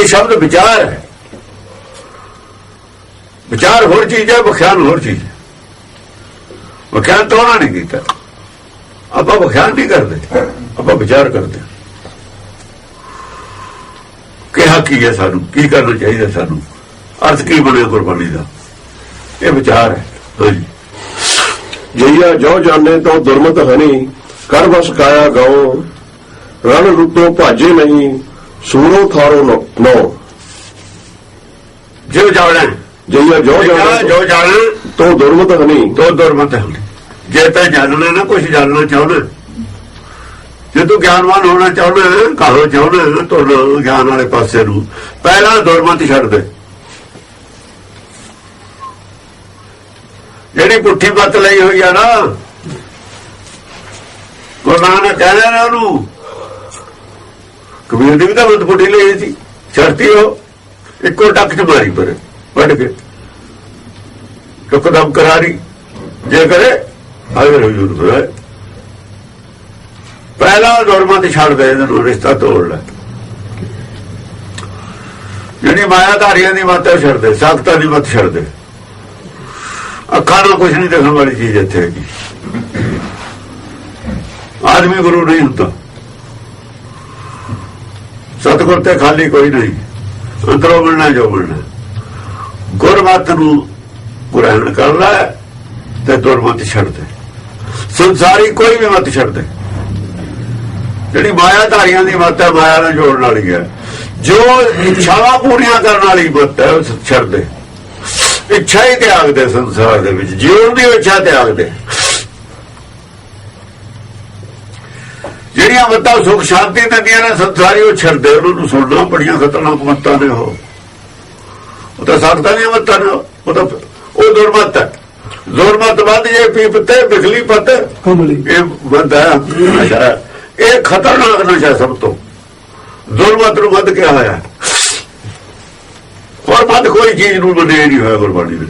ਇਹ ਸ਼ਬਦ ਵਿਚਾਰ ਹੈ। ਵਿਚਾਰ ਹੋਰ ਚੀਜ਼ ਹੈ, ਵਿਖਿਆਨ ਹੋਰ ਚੀਜ਼ ਹੈ। ਵਿਖਿਆਨ ਤਾਂ ਉਹਨਾਂ ਨੇ ਕੀਤਾ। ਆਪਾਂ ਵਿਖਿਆਨ ਨਹੀਂ ਕਰਦੇ। ਆਪਾਂ ਵਿਚਾਰ ਕਰਦੇ ਕਿਹਾ ਕੀ ਹੈ ਸਾਨੂੰ? ਕੀ ਕਰਨਾ ਚਾਹੀਦਾ ਸਾਨੂੰ? ਅਰਥ ਕੀ ਬਣਿਆ ਕੁਰਬਾਨੀ ਦਾ? ਇਹ ਵਿਚਾਰ ਹੈ। ਹਾਂਜੀ ਜਈਆ ਜੋ ਜਾਣੇ ਤੋ ਦੁਰਮਤ ਹਨੀ, ਕਰ ਬਸ ਕਾਇਆ ਗਾਉ, ਰਣ ਲੁੱਟੋ ਭਾਜੇ ਨਹੀਂ ਸੂਰੋ ਥਾਰੋ ਨੋ। ਜੋ ਜਾਣਾ। ਜਈਆ ਜੋ ਜੋ ਜਾਣੇ ਜੋ ਜਾਣਾ। ਤੋ ਦੁਰਮਤ ਹਨੀ ਤੋ ਦੁਰਮਤ ਹੈ ਜੇ ਤਾਂ ਜਾਣਨਾ ਨਾ ਕੁਝ ਜਾਣਨਾ ਚਾਹੁੰਦਾ। ਜੇ ਤੂੰ ਗਿਆਨਵਾਨ ਹੋਣਾ ਚਾਹੁੰਦਾ ਕਹੋ ਚਾਹੁੰਦਾ ਤੁਰ ਗਿਆਨ ਵਾਲੇ ਪਾਸੇ ਨੂੰ ਪਹਿਲਾਂ ਦੁਰਮਤ ਛੱਡ ਦੇ। ਜਿਹੜੀ ਪੁੱਠੀ ਮੱਤ ਲਈ ਹੋਈ ਆ ਨਾ ਗੁਰੂ ਨਾਨਕ ਕਹਿੰਦਾ ਨਾ ਉਹਨੂੰ ਕਬੀਰ ਦੀ ਵੀ ਤਾਂ ਬੰਦ ਪੁੱਠੀ ਲਈ ਸੀ। ਛੱਡਤੀ ਉਹ। ਇੱਕੋ ਟੱਕ ਚ ਮਾਰੀ ਪਰ, ਵੱਢ ਕੇ। ਕਦਮ ਕਰਾਰੀ। ਜੇ ਕਰੇ ਅਗਰ ਹਜੂਰ ਹੋਏ ਪਹਿਲਾ ਦੁਰਮਤ ਛੱਡ ਦੇ ਇਹਨਾਂ ਨੂੰ ਰਿਸ਼ਤਾ ਤੋੜ ਲੈ ਜਿਹੜੀ ਮਾਇਆਧਾਰੀਆਂ ਦੀ ਮੱਤ ਹੈ ਉਹ ਛੱਡ ਦੇ ਦੀ ਮੱਤ ਛੱਡਦੇ। ਅੱਖਾਂ ਨਾਲ ਕੁਝ ਨਹੀਂ ਦੇਖਣ ਵਾਲੀ ਚੀਜ਼ ਇੱਥੇ ਹੈਗੀ। ਆਦਮੀ ਗੁਰੂ ਨਹੀਂ ਹੁੰਦਾ। ਸਤਿਗੁਰ ਤੇ ਖਾਲੀ ਕੋਈ ਨਹੀਂ। ਅੰਦਰੋਂ ਮਿਲਣਾ ਜੋ ਮਿਲਣਾ। ਗੁਰਮਤ ਨੂੰ ਗ੍ਰਹਿਣ ਕਰਦਾ ਤੇ ਦੁਰਮਤ ਛੱਡ ਦੇ। ਸੰਸਾਰੀ ਕੋਈ ਵੀ ਮਤ ਛੱਡ ਜਿਹੜੀ ਮਾਇਆ ਧਾਰੀਆਂ ਦੀ ਮਤ ਹੈ, ਮਾਇਆ ਨਾਲ ਜੋੜਨ ਵਾਲੀ ਹੈ। ਜੋ ਇੱਛਾਵਾਂ ਪੂਰੀਆਂ ਕਰਨ ਵਾਲੀ ਮਤ ਹੈ, ਉਹ ਛੱਡਦੇ ਇੱਛਾ ਹੀ ਤਿਆਗਦੇ ਸੰਸਾਰ ਦੇ ਵਿੱਚ। ਜੀਵਨ ਦੀ ਇੱਛਾ ਤਿਆਗਦੇ ਦੇ ਜਿਹੜੀਆਂ ਮੱਤਾਂ ਸੁਖ ਸ਼ਾਂਤੀ ਦਿੰਦੀਆਂ ਨੇ ਸੰਸਾਰੀ ਉਹ ਛੱਡ ਦੇ ਉਹਨਾਂ ਨੂੰ ਸੁਣਨਾ ਬੜੀਆਂ ਖਤਰਨਾਕ ਮੱਤਾਂ ਨੇ ਉਹ। ਉਹ ਤਾਂ ਸਾਖਤਾਂ ਦੀਆਂ ਮੱਤਾਂ ਨੇ ਉਹ ਤਾਂ ਉਹ ਦੁਰਮਤ ਹੈ। ਦੁਰਮਤ ਵੱਧ ਜੇ ਪੀਪ ਤੇ ਬਿਖਲੀ ਪਤ ਕਮਲੀ। ਇਹ ਬੰਦਾ ਨਸ਼ਾ ਇਹ ਖਤਰਨਾਕ ਨਸ਼ਾ ਸਭ ਤੋਂ। ਦੁਰਮਤ ਨੂੰ ਵੱਧ ਕੇ ਆਇਆ ਹੋਰ ਵੱਧ ਕੋਈ ਚੀਜ਼ ਨੂੰ ਮੰਨੇ ਨਹੀਂ ਹੋਇਆ ਗੁਰਬਾਣੀ ਨੇ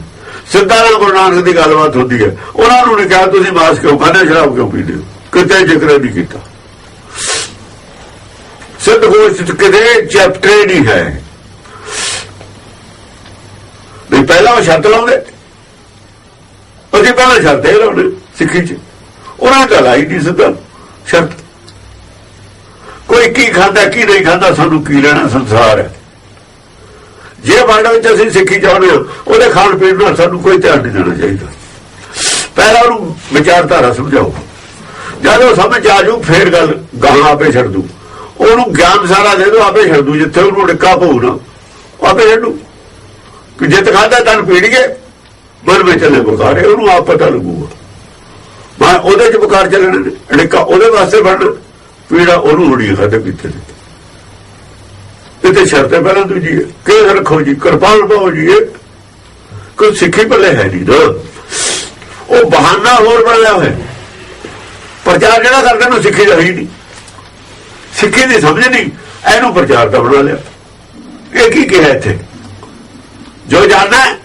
ਸਿੱਧਾ ਨਾਲ ਗੁਰੂ ਨਾਨਕ ਦੀ ਗੱਲਬਾਤ ਹੁੰਦੀ ਹੈ। ਉਹਨਾਂ ਨੂੰ ਨਹੀਂ ਕਿਹਾ ਤੁਸੀਂ ਮਾਸ ਕਿਉਂ ਖਾਂਦੇ ਸ਼ਰਾਬ ਕਿਉਂ ਪੀਂਦੇ ਹੋ? ਕਿਤੇ ਜ਼ਿਕਰ ਨਹੀਂ ਕੀਤਾ। ਸਿੱਧ ਚ ਕਿਤੇ, ਚੈਪਟਰ ਨਹੀਂ ਹੈ। ਨਹੀਂ ਪਹਿਲਾਂ ਉਹ ਸ਼ਰਤ ਲਾਉਂਦੇ? ਅਸੀਂ ਪਹਿਲਾਂ ਸ਼ਰਤ ਇਹ ਲਾਉਂਦੇ ਸਿੱਖੀ ਚ। ਉਹਨਾਂ ਦਾ ਲਾਈ ਨਹੀਂ ਸਿੱਧਾ ਸ਼ਰਤ। ਕੋਈ ਕੀ ਖਾਂਦਾ, ਕੀ ਨਹੀਂ ਖਾਂਦਾ, ਸਾਨੂੰ ਕੀ ਲੈਣਾ ਸੰਸਾਰ ਹੈ। ਜੇ ਵਰਡ ਵਿੱਚ ਅਸੀਂ ਸਿੱਖੀ ਚਾਹੁੰਦੇ ਹਾਂ, ਉਹਦੇ ਖਾਣ ਪੀਣ ਨਾਲ ਸਾਨੂੰ ਕੋਈ ਧਿਆਨ ਨਹੀਂ ਦੇਣਾ ਚਾਹੀਦਾ। ਪਹਿਲਾਂ ਉਹਨੂੰ ਵਿਚਾਰਧਾਰਾ ਸਮਝਾਓ। ਜਦ ਉਹ ਸਮਝ ਆ ਜੂ, ਫੇਰ ਗੱਲ ਗਾਂ ਆਪੇ ਛੱਡ ਦੂ। ਉਹਨੂੰ ਗਿਆਨ ਸਾਰਾ ਦੇ ਦੋ ਆਪੇ ਛੱਡ ਦੂ ਜਿੱਥੇ ਉਹਨੂੰ ਡਿੱਕਾ ਪਊ ਨਾ ਉਹ ਆਪੇ ਛੱਡੂ। ਕਿ ਜਿੱਤ ਖਾਦਾ ਤਨ ਪੀੜੀਏ ਮਨ ਵਿੱਚ ਚੱਲੇ ਬੁਖਾਰੇ ਉਹਨੂੰ ਆਪ ਪਤਾ ਲੱਗੂਗਾ। ਮੈਂ ਉਹਦੇ ਚ ਬੁਖਾਰ ਚੱਲਣੇ ਨੇ, ਡਿੱਕਾ ਉਹਦੇ ਵਾਸਤੇ ਬਣਨਾ, ਪੀੜਾ ਉਹਨੂੰ ਹੋਣੀ ਖਾਦੇ ਪੀਤੇ ਨੇ ਤੇ ਸ਼ਰਤੇ ਪਹਿਲਾਂ ਦੂਜੀ ਹੈ ਕਿ ਰੱਖੋ ਜੀ ਕਿਰਪਾਨ ਪਾਓ ਜੀ ਕੋਈ ਸਿੱਖੀ ਭਲੇ ਹੈ ਨਹੀਂ ਨਾ ਉਹ ਬਹਾਨਾ ਹੋਰ ਬਣਿਆ ਹੋਇਆ। ਪ੍ਰਚਾਰ ਜਿਹੜਾ ਕਰਦੇ ਨੂੰ ਸਿੱਖੀ ਦਾ ਹੀ ਨਹੀਂ। ਸਿੱਖੀ ਦੀ ਸਮਝ ਨਹੀਂ। ਇਹਨੂੰ ਪ੍ਰਚਾਰ ਦਾ ਬਣਾ ਲਿਆ। ਇਹ ਕੀ ਕਿਹਾ ਇੱਥੇ? ਜੋ ਜਾਣਨਾ ਹੈ,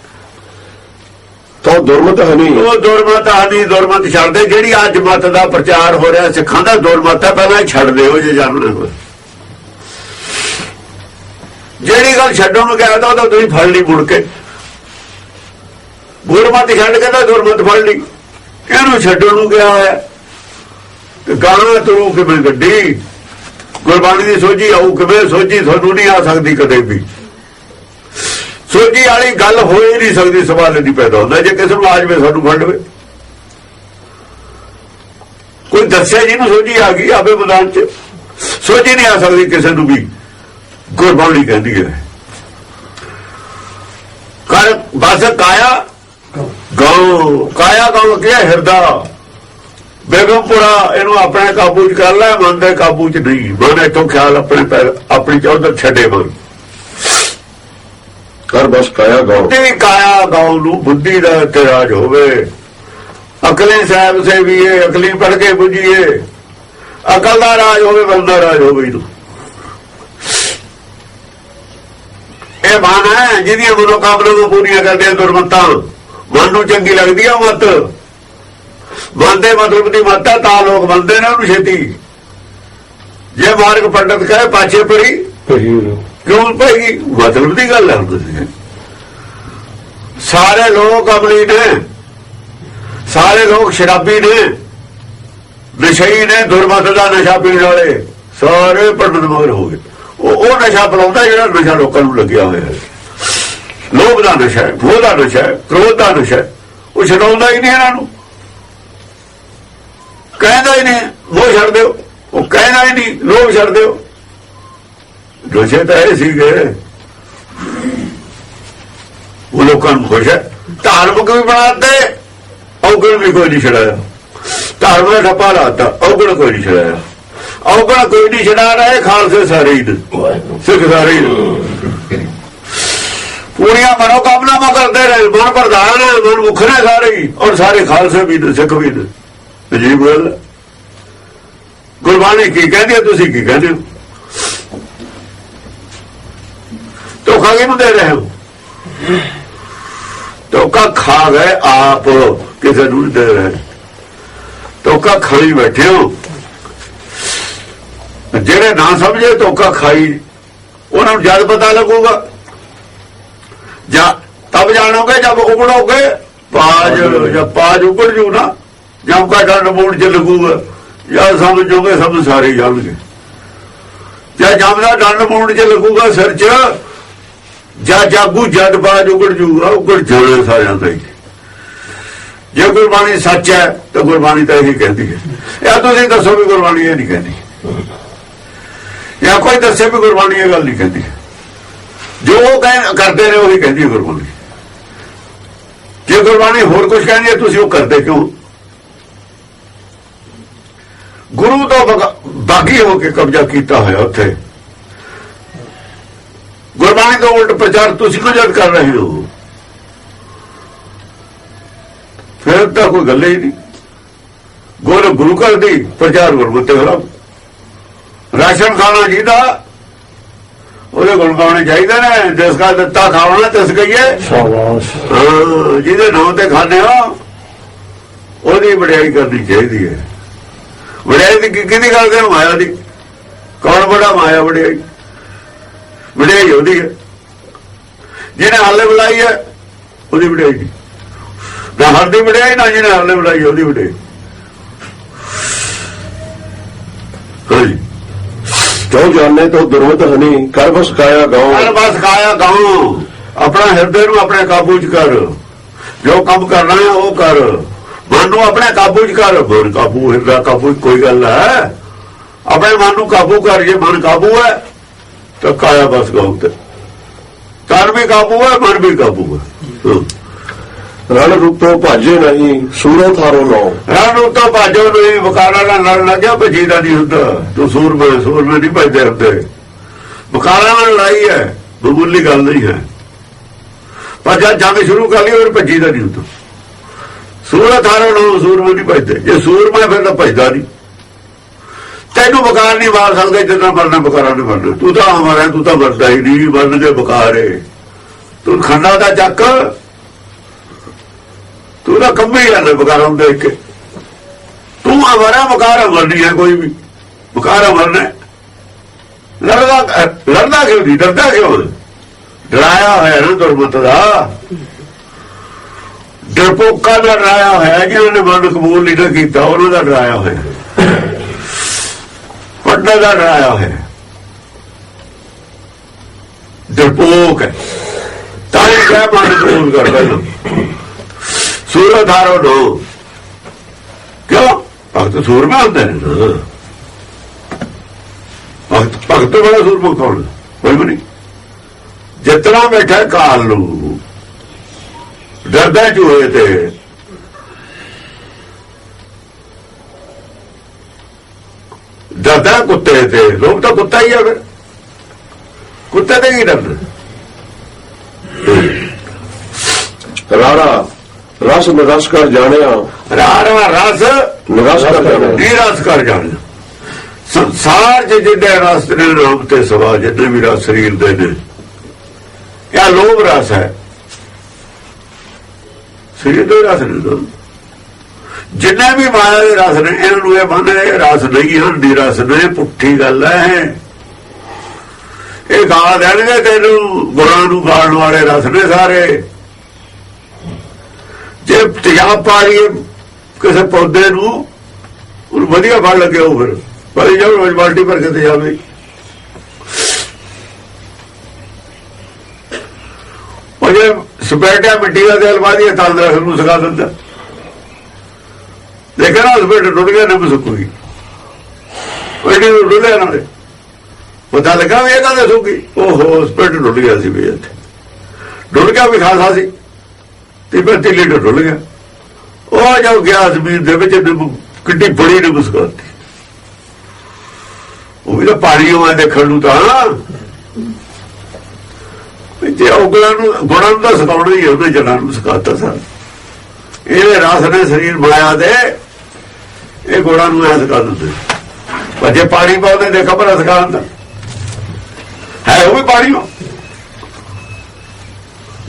ਤੋ ਦੁਰਮਤ ਹਨੀ ਉਹ ਦੁਰਮਤ ਆਦੀ ਦੁਰਮਤ ਛੱਡ ਦੇ ਜਿਹੜੀ ਅੱਜ ਮਤ ਦਾ ਪ੍ਰਚਾਰ ਹੋ ਰਿਹਾ ਸਿੱਖਾਂ ਦਾ ਦੁਰਮਤ ਹੈ ਪਹਿਲਾਂ ਹੀ ਛੱਡ ਦਿਓ ਜੇ ਜਾਣਨਾ ਹੋਵੇ ਜਿਹੜੀ ਗੱਲ ਛੱਡਣ ਨੂੰ ਕਹਿੰਦਾ ਉਹ ਤਾਂ ਤੁਸੀਂ ਫੜ ਲਈ ਮੁੜ ਕੇ। ਗੁਰਮਤ ਛੱਡ ਕੇ ਤਾਂ ਦੁਰਮਤ ਫੜ ਲਈ। ਇਹਨੂੰ ਛੱਡਣ ਨੂੰ ਕਿਹਾ ਹੋਇਆ? ਗਾਣਾ ਤਰੂ ਕਿਵੇਂ ਗੱਡੀ? ਗੁਰਬਾਣੀ ਦੀ ਸੋਝੀ ਆਉ ਕਿਵੇਂ ਸੋਝੀ ਤੁਹਾਨੂੰ ਨਹੀਂ ਆ ਸਕਦੀ ਕਦੇ ਵੀ। ਸੋਝੀ ਵਾਲੀ ਗੱਲ ਹੋ ਹੀ ਨਹੀਂ ਸਕਦੀ ਸਵਾਲ ਨਹੀਂ ਪੈਦਾ ਹੁੰਦਾ ਜੇ ਕਿਸੇ ਨੂੰ ਆਜ ਵੇ ਸਾਨੂੰ ਫੜ ਲਵੇ। ਕੋਈ ਦੱਸੇ ਜਿਹਨੂੰ ਸੋਝੀ ਆ ਗਈ ਆਵੇ ਮੈਦਾਨ ਚ? ਸੋਝੀ ਨਹੀਂ ਆ ਸਕਦੀ ਕਿਸੇ ਨੂੰ ਵੀ ਗੁਰਬਾਣੀ ਕਹਿੰਦੀ ਹੈ। ਕਰ ਬਸ ਕਾਇਆ ਗਉ। ਕਾਇਆ ਗਉ ਕੀ ਹੈ? ਹਿਰਦਾ। ਬੇਗਮਪੁਰਾ ਇਹਨੂੰ ਆਪਣੇ ਕਾਬੂ ਚ ਕਰ ਲੈ ਮਨ ਦੇ ਕਾਬੂ ਚ ਨਹੀਂ। ਮਨ ਇਥੋਂ ਖਿਆਲ ਆਪਣੇ ਪੈਰ ਆਪਣੀ ਚੌਧਰ ਛੱਡੇ ਮਨ। ਕਰ ਬਸ ਕਾਇਆ ਗਾਉ ਬੁੱਧੀ ਕਾਇਆ ਗਾਉ ਨੂੰ ਬੁੱਧੀ ਦਾ ਇਤਰਾਜ ਹੋਵੇ। ਅਕਲੀ ਸਾਹਿਬ ਸੇ ਵੀ ਇਹ ਅਕਲੀ ਪੜ ਕੇ ਬੁਝੀਏ। ਅਕਲ ਦਾ ਰਾਜ ਹੋਵੇ ਬੰਦਾ ਰਾਜ ਹੋਵੇ ਇਹਨੂੰ। ਇਹ ਬਾਣ ਹੈ ਜਿਹਦੀਆਂ ਮਨੋਕਾਮਨਾਵਾਂ ਪੂਰੀਆਂ ਕਰਦੇ ਦੁਰਮਤਾਂ। ਮਨ ਨੂੰ ਚੰਗੀ ਲੱਗਦੀ ਆ ਮਤ ਬੰਦੇ ਮਤਲਬ ਦੀ ਮਤ ਤਾਂ ਲੋਕ ਬੰਦੇ ਨੇ ਉਹਨੂੰ ਛੇਤੀ। ਜੇ ਮਾਰਗ ਪੰਡਤ ਕਹੇ ਪਾਛੇ ਪਰੀ ਕਿਉਂ ਪੈਗੀ ਮਤਲਬ ਦੀ ਗੱਲ ਹੈ ਤੁਸੀਂ ਸਾਰੇ ਲੋਕ ਅਮਲੀ ਨੇ। ਸਾਰੇ ਲੋਕ ਸ਼ਰਾਬੀ ਨੇ। ਨਸ਼ਈ ਨੇ ਦੁਰਮਤ ਦਾ ਨਸ਼ਾ ਪੀਣ ਵਾਲੇ। ਸਾਰੇ ਪੰਡਤ ਮਗਰ ਹੋ ਗਏ। ਉਹ ਉਹ ਨਸ਼ਾ ਪਲਾਉਂਦਾ ਜਿਹੜਾ ਨਸ਼ਾ ਲੋਕਾਂ ਨੂੰ ਲੱਗਿਆ ਹੋਇਆ ਹੈ। ਲੋਭ ਦਾ ਨਸ਼ਾ ਹੈ ਦਾ ਨਸ਼ਾ ਹੈ ਕ੍ਰੋਧ ਦਾ ਨਸ਼ਾ ਹੈ। ਉਹ ਛਡਾਉਂਦਾ ਹੀ ਨਹੀਂ ਇਹਨਾਂ ਨੂੰ। ਕਹਿੰਦਾ ਹੀ ਨਹੀਂ ਉਹ ਛੱਡ ਦਿਓ। ਉਹ ਕਹਿੰਦਾ ਹੀ ਨਹੀਂ ਲੋਭ ਛੱਡ ਦਿਓ। ਨਸ਼ੇ ਤਾਂ ਇਹ ਸੀਗੇ। ਉਹ ਲੋਕਾਂ ਨੂੰ ਖੁਸ਼ ਹੈ। ਧਾਰਮਿਕ ਵੀ ਬਣਾਤੇ ਔਗਣ ਵੀ ਕੋਈ ਨਹੀਂ ਛੜਾਇਆ ਧਰਮ ਦਾ ਠੱਪਾ ਲਾਤਾ ਔਗਣ ਕੋਈ ਨਹੀਂ ਛੜਾਇਆ ਔਗਣ ਕੋਈ ਨਹੀਂ ਛੜਾ ਰਹੇ ਖਾਲਸੇ ਸਾਰੇ ਹੀ ਸਿੱਖ ਸਾਰੇ ਹੀ ਪੂਰੀਆਂ ਮਨੋ ਕਾਮਨਾਵਾਂ ਕਰਦੇ ਰਹੇ ਮਨ ਪ੍ਰਧਾਨ ਹੈ ਮਨ ਮੁਖ ਨੇ ਸਾਰੇ ਹੀ ਔਰ ਸਾਰੇ ਖਾਲਸੇ ਵੀ ਸਿੱਖ ਵੀ ਨੇ। ਅਜੀਬ ਗੱਲ। ਗੁਰਬਾਣੀ ਕੀ ਕਹਿੰਦੀ ਹੈ ਤੁਸੀਂ ਕੀ ਕਹਿੰਦੇ ਹੋ? ਧੋਖਾ ਕਿਹਨੂੰ ਦੇ ਰਹੇ ਹੋ? ਧੋਖਾ ਖਾ ਗਏ ਆਪ ਕਿਸੇ ਨੂੰ ਦੇ ਰਹੇ। ਧੋਖਾ ਖਾਈ ਬੈਠੇ ਹੋ। ਜਿਹੜੇ ਨਾ ਸਮਝੇ ਧੋਖਾ ਖਾਈ ਉਹਨਾਂ ਨੂੰ ਜਦ ਪਤਾ ਲੱਗੂਗਾ। ਜਾਂ ਤਬ ਜਾਣੋਗੇ ਜਦ ਉਗੜੋਗੇ ਪਾਜ ਜਾਂ ਪਾਜ ਉਗੜ ਜੂ ਨਾ। ਜਦ ਕਾ ਡੰਡ ਮੂੜ ਚ ਲੱਗੂਗਾ, ਜਾਂ ਸਮਝੋਗੇ ਸਭ ਸਾਰੇ ਜਾਣਗੇ। ਜਾਂ ਜਮਦਾ ਡੰਡ ਮੂੜ ਚ ਲੱਗੂਗਾ ਸਿਰ ਚ, ਜਾਂ ਜਾਗੂ ਜਦ ਬਾਜ ਉਗੜ ਜੂਗਾ, ਉਗੜ ਜਾਣਾ ਸਾਰਿਆਂ ਦਾ ਹੀ। ਜੇ ਗੁਰਬਾਣੀ ਸੱਚ ਹੈ, ਤਾਂ ਗੁਰਬਾਣੀ ਤਾਂ ਇਹੀ ਕਹਿੰਦੀ ਹੈ। ਇਹ ਤੁਸੀਂ ਦੱਸੋ ਵੀ ਗੁਰਬਾਣੀ ਇਹ ਨਹੀਂ ਕਹਿੰਦੀ। ਜਾਂ ਕੋਈ ਦੱਸੇ ਵੀ ਗੁਰਬਾਣੀ ਇਹ ਗੱਲ ਨਹੀਂ ਕਹਿੰਦੀ। ਜੋ ਉਹ ਕਹਿ, ਕਰਦੇ ਨੇ ਉਹੀ ਕਹਿੰਦੀ ਹੈ ਗੁਰਬਾਣੀ। ਜੇ ਗੁਰਬਾਣੀ ਹੋਰ ਕੁਝ ਕਹਿੰਦੀ ਹੈ, ਤੁਸੀਂ ਉਹ ਕਰਦੇ ਕਿਉਂ? ਗੁਰੂ ਤੋਂ ਬਗਾ- ਹੋ ਕੇ ਕਬਜ਼ਾ ਕੀਤਾ ਹੋਇਆ ਉੱਥੇ। ਗੁਰਬਾਣੀ ਦਾ ਉਲਟ ਪ੍ਰਚਾਰ ਤੁਸੀਂ ਕਿਉਂ ਜਦ ਕਰ ਰਹੇ ਹੋ? ਫਿਰ ਤਾਂ ਕੋਈ ਗੱਲ ਹੀ ਨਹੀਂ। ਗੁਰ ਗੁਰੂ ਘਰ ਦੀ ਪ੍ਰਚਾਰ ਗੁਰਮਤਿ ਖਿਲਾਫ ਰਾਸ਼ਨ ਖਾਣਾ ਜਿਹਦਾ ਉਹਦੇ ਗੁਣ ਗਾਉਣੇ ਚਾਹੀਦੇ ਨੇ। ਜਿਸ ਕਾ ਦਿੱਤਾ ਖਾਵਣਾ ਤਿਸ ਗਈਏ। ਸ਼ਾਬਾਸ਼। ਜਿਹਦੇ ਨਾਂ ਤੇ ਖਾਂਦੇ ਹੋ ਉਹਦੀ ਵਡਿਆਈ ਕਰਨੀ ਚਾਹੀਦੀ ਹੈ। ਵਡਿਆਈ ਦੀ ਕਿ- ਕਿਹਦੀ ਕਰਦੇ ਹੋ ਮਾਇਆ ਦੀ? ਕੌਣ ਬੜਾ ਮਾਇਆ ਵਡਿਆਈ? ਵਡਿਆਈ ਉਹਦੀ ਹੈ। ਜਿਹਨੇ ਹਾਲੇ ਬੁਲਾਈ ਹੈ ਉਹਦੀ ਵਡਿਆਈ ਨਾ ਹਰ ਦੀ ਵਡਿਆਈ ਨਾ ਜਿਹਨੇ ਹਾਲੇ ਬੁਲਾਈ ਉਹਦੀ ਵਡਿਆਈ। ਜੋ ਜਾਣੇ ਤੋ ਦੁਰਮਤ ਹਨੀ? ਕਰ ਬਸ ਕਾਇਆ ਗਾਉ। ਬਸ ਖਾਇਆ ਗਾਉਂ। ਆਪਣਾ ਹਿਰਦੇ ਨੂੰ ਆਪਣੇ ਕਾਬੂ 'ਚ ਕਰ। ਜੋ ਕੰਮ ਕਰਨਾ ਹੈ ਉਹ ਕਰ। ਮਨ ਨੂੰ ਆਪਣੇ ਕਾਬੂ 'ਚ ਕਰ। ਮਨ ਕਾਬੂ ਹਿਰਦਾ ਕਾਬੂ ਕੋਈ ਗੱਲ ਹੈ ਆਪਣੇ ਮਨ ਨੂੰ ਕਾਬੂ ਕਰ ਜੇ ਮਨ ਕਾਬੂ ਹੈ ਤਾਂ ਕਾਇਆ ਬਸ ਗਾਉਂ ਤੇ। ਤਨ ਵੀ ਕਾਬੂ ਹੈ ਮਨ ਵੀ ਕਾਬੂ ਹੈ। ਰਣ ਰੂਪੋ ਭਾਜੇ ਨਹੀਂ ਸੂਰੋ ਥਾਰੋ ਨੋ ਰਨ ਉਤੋਂ ਭਾਜੋ ਨਹੀਂ ਬਕਾਲਾ ਨਾਲ ਲੜਨ ਲੱਗਿਆ ਭਜੀ ਦਾ ਨਹੀਂ ਹੁੰਦਾ। ਤੂੰ ਸੂਰਮੇ ਸੂਰਮੇ ਨਹੀਂ ਭਜਦੇ ਹੁੰਦੇ। ਬਕਾਲਾ ਨਾਲ ਲੜਾਈ ਹੈ ਮਾਮੂਲੀ ਗੱਲ ਨਹੀਂ ਹੈ। ਪਰ ਜਦ ਜੰਗ ਸ਼ੁਰੂ ਕਰ ਲਈ ਉਹ ਭੱਜੀ ਦਾ ਨਹੀਂ ਹੁੰਦਾ। ਸੂਰ ਹਾਰੋ ਨੂੰ ਸੂਰਮੇ ਨਹੀਂ ਭਜਦੇ। ਜੇ ਸੂਰਮਾ ਫਿਰ ਤਾਂ ਭਜਦਾ ਨਹੀਂ। ਤੈਨੂੰ ਬਕਾਰ ਨਹੀਂ ਮਾਰ ਸਕਦੇ ਜਿੰਨਾ ਮਰਨਾ ਬਕਾਰਾ ਨਹੀਂ ਮਰਨਾ। ਤੂੰ ਤਾਂ ਹਮਾਰਾ ਤੂੰ ਤਾਂ ਮਰਦਾ ਹੀ ਨਹੀਂ, ਮਰਨ ਦੇ ਬਕਾਰੇ ਤੂੰ ਖੰਡਾ ਦਾ ਚੱਕ। ਤੂੰ ਤਾਂ ਕੰਮੇ ਹੀ ਰਹਿੰਦਾ ਬਕਾਰਾਂ ਨੂੰ ਦੇਖ ਕੇ। ਤੂੰ ਹਮਾਰਾ ਬਕਾਰਾ ਮਰਨੀ ਹੈ ਕੋਈ ਵੀ। ਬਕਾਰਾ ਮਰਨਾ ਲੜਦਾ ਲੜਦਾ ਕਿਉਂ ਨਹੀਂ? ਡਰਦਾ ਕਿਉਂ? ਡਰਾਇਆ ਹੋਇਆ ਨਾ ਦੁਰਮਤ ਦਾ। ਡਰਪੋਕਾ ਦਾ ਡਰਾਇਆ ਹੋਇਆ ਜਿਹਨਾਂ ਨੇ ਮਨ ਕਬੂਲ ਨਹੀਂ ਤਾਂ ਕੀਤਾ, ਉਹਨਾਂ ਦਾ ਡਰਾਇਆ ਹੋਇਆ। ਪੜਨਾ ਦਾ ਡਰਾਇਆ ਹੋਇਆ। ਡਰਪੋਕ ਤਾਂ ਇਹ ਕਹਿ ਮਨ ਕਬੂਲ ਕਰਦਾ ਨਾ ਸੂਰਧਾਰੋ ਨੂੰ ਕਿਉਂ? ਭਗਤ ਸੂਰਮਾ ਹੁੰਦੇ ਨੇ। ਭਗਤ ਭਗਤ ਬੜਾ ਸੂਰਮਾ ਕੌਣ ਕੋਈ ਵੀ ਨਹੀਂ। ਜਿਤਨਾ ਬੈਠਾ ਕਾਲ ਨੂੰ। ਡਰਦਾ ਚੂਹੇ ਤੇ? ਡਰਦਾ ਕੁੱਤੇ ਤੇ? ਲੋਕ ਤਾਂ ਕੁੱਤਾ ਹੀ ਆ ਫਿਰ। ਕੁੱਤੇ ਤੇ ਕੀ ਡਰਦਾ? ਰਾੜਾ ਰਸ ਨਿਰਸ ਕਰ ਜਾਣਿਆ ਰਾਰਾ ਰਸ? ਨਿਰਸ ਕਰ ਜਾਣਿਆ ਨਿਰਾਸ਼ ਕਰ ਜਾਣ ਸੰਸਾਰ ਚ ਜਿੱਡੇ ਰਸ ਨੇ ਨਾਮ ਤੇ ਸਵਾ ਜਿੰਨੇ ਵੀ ਰਸ ਸਰੀਰ ਦੇ ਨੇ ਇਹ ਲੋਭ ਰਸ ਹੈ? ਸਰੀਰ ਦੇ ਰਸ ਨੇ ਨਾ। ਜਿੰਨੇ ਵੀ ਮਾਇਆ ਦੇ ਰਸ ਨੇ, ਇਹਨਾਂ ਨੂੰ ਇਹ ਮੰਨ ਇਹ ਰਸ ਨਹੀਂ ਹਨ ਦੀ ਰਸ ਨੇ, ਪੁੱਠੀ ਗੱਲ ਹੈ ਇਹ ਗਾ ਦੇਣਗੇ ਤੈਨੂੰ, ਗੁਰਾਂ ਨੂੰ ਗਾਣ ਵਾਲੇ ਰਸ ਨੇ ਸਾਰੇ। ਜੇ ਤਿਆਬ ਪਾ ਲਈਏ ਕਿਸੇ ਪੌਦੇ ਨੂੰ, ਉਹਨੂੰ ਵਧੀਆ ਫਲ ਲੱਗਿਆ ਉਹ ਫਿਰ। ਪਰ ਇਹ ਜਦੋਂ ਰੋਜ਼ ਬਾਲਟੀ ਭਰ ਕੇ ਤੇ ਜਾਵੇ ਉਹ ਜੇ ਸਪੈਟਾ ਮਿੱਟੀ ਦਾ ਤੇਲ ਬਾਦੀ ਤੰਦਰਖ ਨੂੰ ਸਕਾ ਦਿੰਦਾ। ਦੇਖਿਆ ਨਾ ਸਪੈਟ ਟੁੱਟ ਗਿਆ ਨਾ ਸੁੱਕੂਗੀ ਉਹ ਇਹਨੇ ਡੁੱਲਿਆ ਨਾਲੇ। ਪਤਾ ਲੱਗਾ ਵੀ ਇਹ ਕਹਿੰਦੇ ਸੁੱਕੀ। ਓਹੋ ਸਪੈਟ ਟੁੱਟ ਗਿਆ ਸੀ ਵੀ ਇੱਥੇ। ਡੁੱਲ ਗਿਆ ਵੀ ਖਾਸਾ ਸੀ। ਤੇ ਫਿਰ ਲੀਟਰ ਡੁੱਲ ਗਿਆ। ਉਹ ਜੋ ਗਿਆ ਜ਼ਮੀਨ ਦੇ ਵਿੱਚ ਕਿੱਡੀ ਬੜੀ ਨਿੰਬੂ ਸੁਕਾਤੀ ਉਹ ਵੀ ਤਾਂ ਪਾਣੀ ਉਹ ਦੇਖਣ ਨੂੰ ਤਾਂ। ਜੇ ਔਗਲਾਂ ਨੂੰ ਗੁਣਾਂ ਨੂੰ ਤਾਂ ਸਤਾਉਣਾ ਹੀ ਉਹਨੇ ਜਨਾਂ ਨੂੰ ਸਕਾਤਾ ਸਰ ਇਹਦੇ ਰਸ ਨੇ ਸਰੀਰ ਬਣਾਇਆ ਦੇ ਇਹ ਗੁਣਾਂ ਨੂੰ ਐ ਸਕਾ ਦਿੰਦੇ। ਪਰ ਜੇ ਪਾਣੀ ਪਾਉਂਦੇ ਦੇ ਖਬਰ ਸਕਾ ਦਿੰਦਾ। ਹੈ ਉਹ ਵੀ ਪਾਣੀ ਹੋ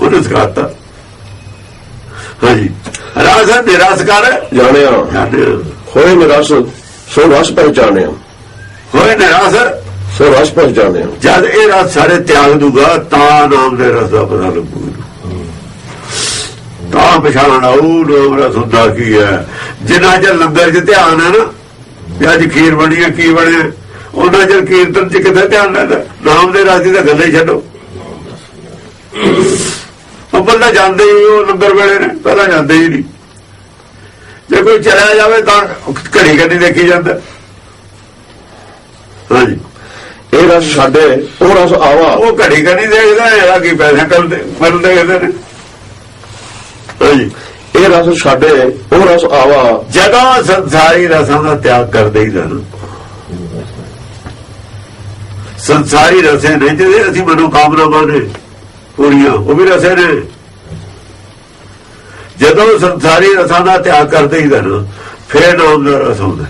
ਉਹਨੇ ਸਕਾਤਾ ਹਾਂਜੀ। ਰਸ ਨਿਰਸ ਕਰ। ਜਾਣਿਆ। ਹੋਏ ਨਿਰਸ ਸੋ ਰਸ ਪਹਿਚਾਣਿਆ। ਹੋਏ ਨਿਰਾਸ ਸੋ ਰਸ ਪਹਿਚਾਣਿਆ ਜਦ ਇਹ ਰਸ ਸਾਰੇ ਤਿਆਗ ਦੂਗਾ, ਤਾਂ ਨਾਮ ਦੇ ਰਸ ਦਾ ਪਤਾ ਲੱਗੂ। ਤਾਂ ਪਛਾਣ ਆਊ, ਨਾਮ ਰਸ ਹੁੰਦਾ ਕੀ ਹੈ। ਜਿੰਨਾ ਚਿਰ ਲੰਗਰ 'ਚ ਧਿਆਨ ਹੈ ਨਾ ਵੀ ਖੀਰ ਬਣੀ ਹੈ ਕੀ ਬਣਿਆ, ਉਹਨਾਂ ਚਿਰ ਕੀਰਤਨ 'ਚ ਕਿੱਥੇ ਧਿਆਨ ਰਹਿੰਦਾ? ਨਾਮ ਦੇ ਰਸ ਦੀ ਤਾਂ ਗੱਲੇ ਹੀ ਛੱਡੋ। ਉਹ ਬੰਦਾ ਜਾਂਦੇ ਹੀ ਉਹ ਲੰਗਰ ਵੇਲੇ ਨੇ, ਪਹਿਲਾਂ ਜਾਂਦੇ ਹੀ ਨਹੀਂ। ਜੇ ਕੋਈ ਚਲਾ ਜਾਵੇ ਤਾਂ ਘੜੀ ਘੜੀ ਦੇਖੀ ਜਾਂਦਾ। ਹਾਂਜੀ। ਇਹ ਰਸ ਛਾੜੇ ਉਹ ਰਸ ਆਵਾ। ਉਹ ਘੜੀ ਘੜੀ ਦੇਖਦਾ ਹੈ ਕੀ ਪੈਸੇ ਕਰਦੇ ਮਿਲਦੇ ਇਹਦੇ ਨੇ। ਹਾਂਜੀ। ਇਹ ਰਸ ਛਾੜੇ ਉਹ ਰਸ ਆਵਾ। ਜਦੋਂ ਸੰਸਾਰੀ ਰਸਾਂ ਦਾ ਤਿਆਗ ਕਰਦੇ ਹੀ ਹਨ ਸੰਸਾਰੀ ਰਸੇ ਨੇ ਜਿਹੜੇ ਅਸੀਂ ਮਨੋ ਕਾਮਨਾਵਾਂ ਨੇ ਪੂਰੀਆਂ ਉਹ ਵੀ ਰਸੇ ਨੇ। ਜਦੋਂ ਸੰਸਾਰੀ ਰਸਾਂ ਦਾ ਤਿਆਗ ਕਰਦੇ ਹੀ ਹਨ ਫੇਰ ਨਾਮ ਦਾ ਰਸ ਹੁੰਦਾ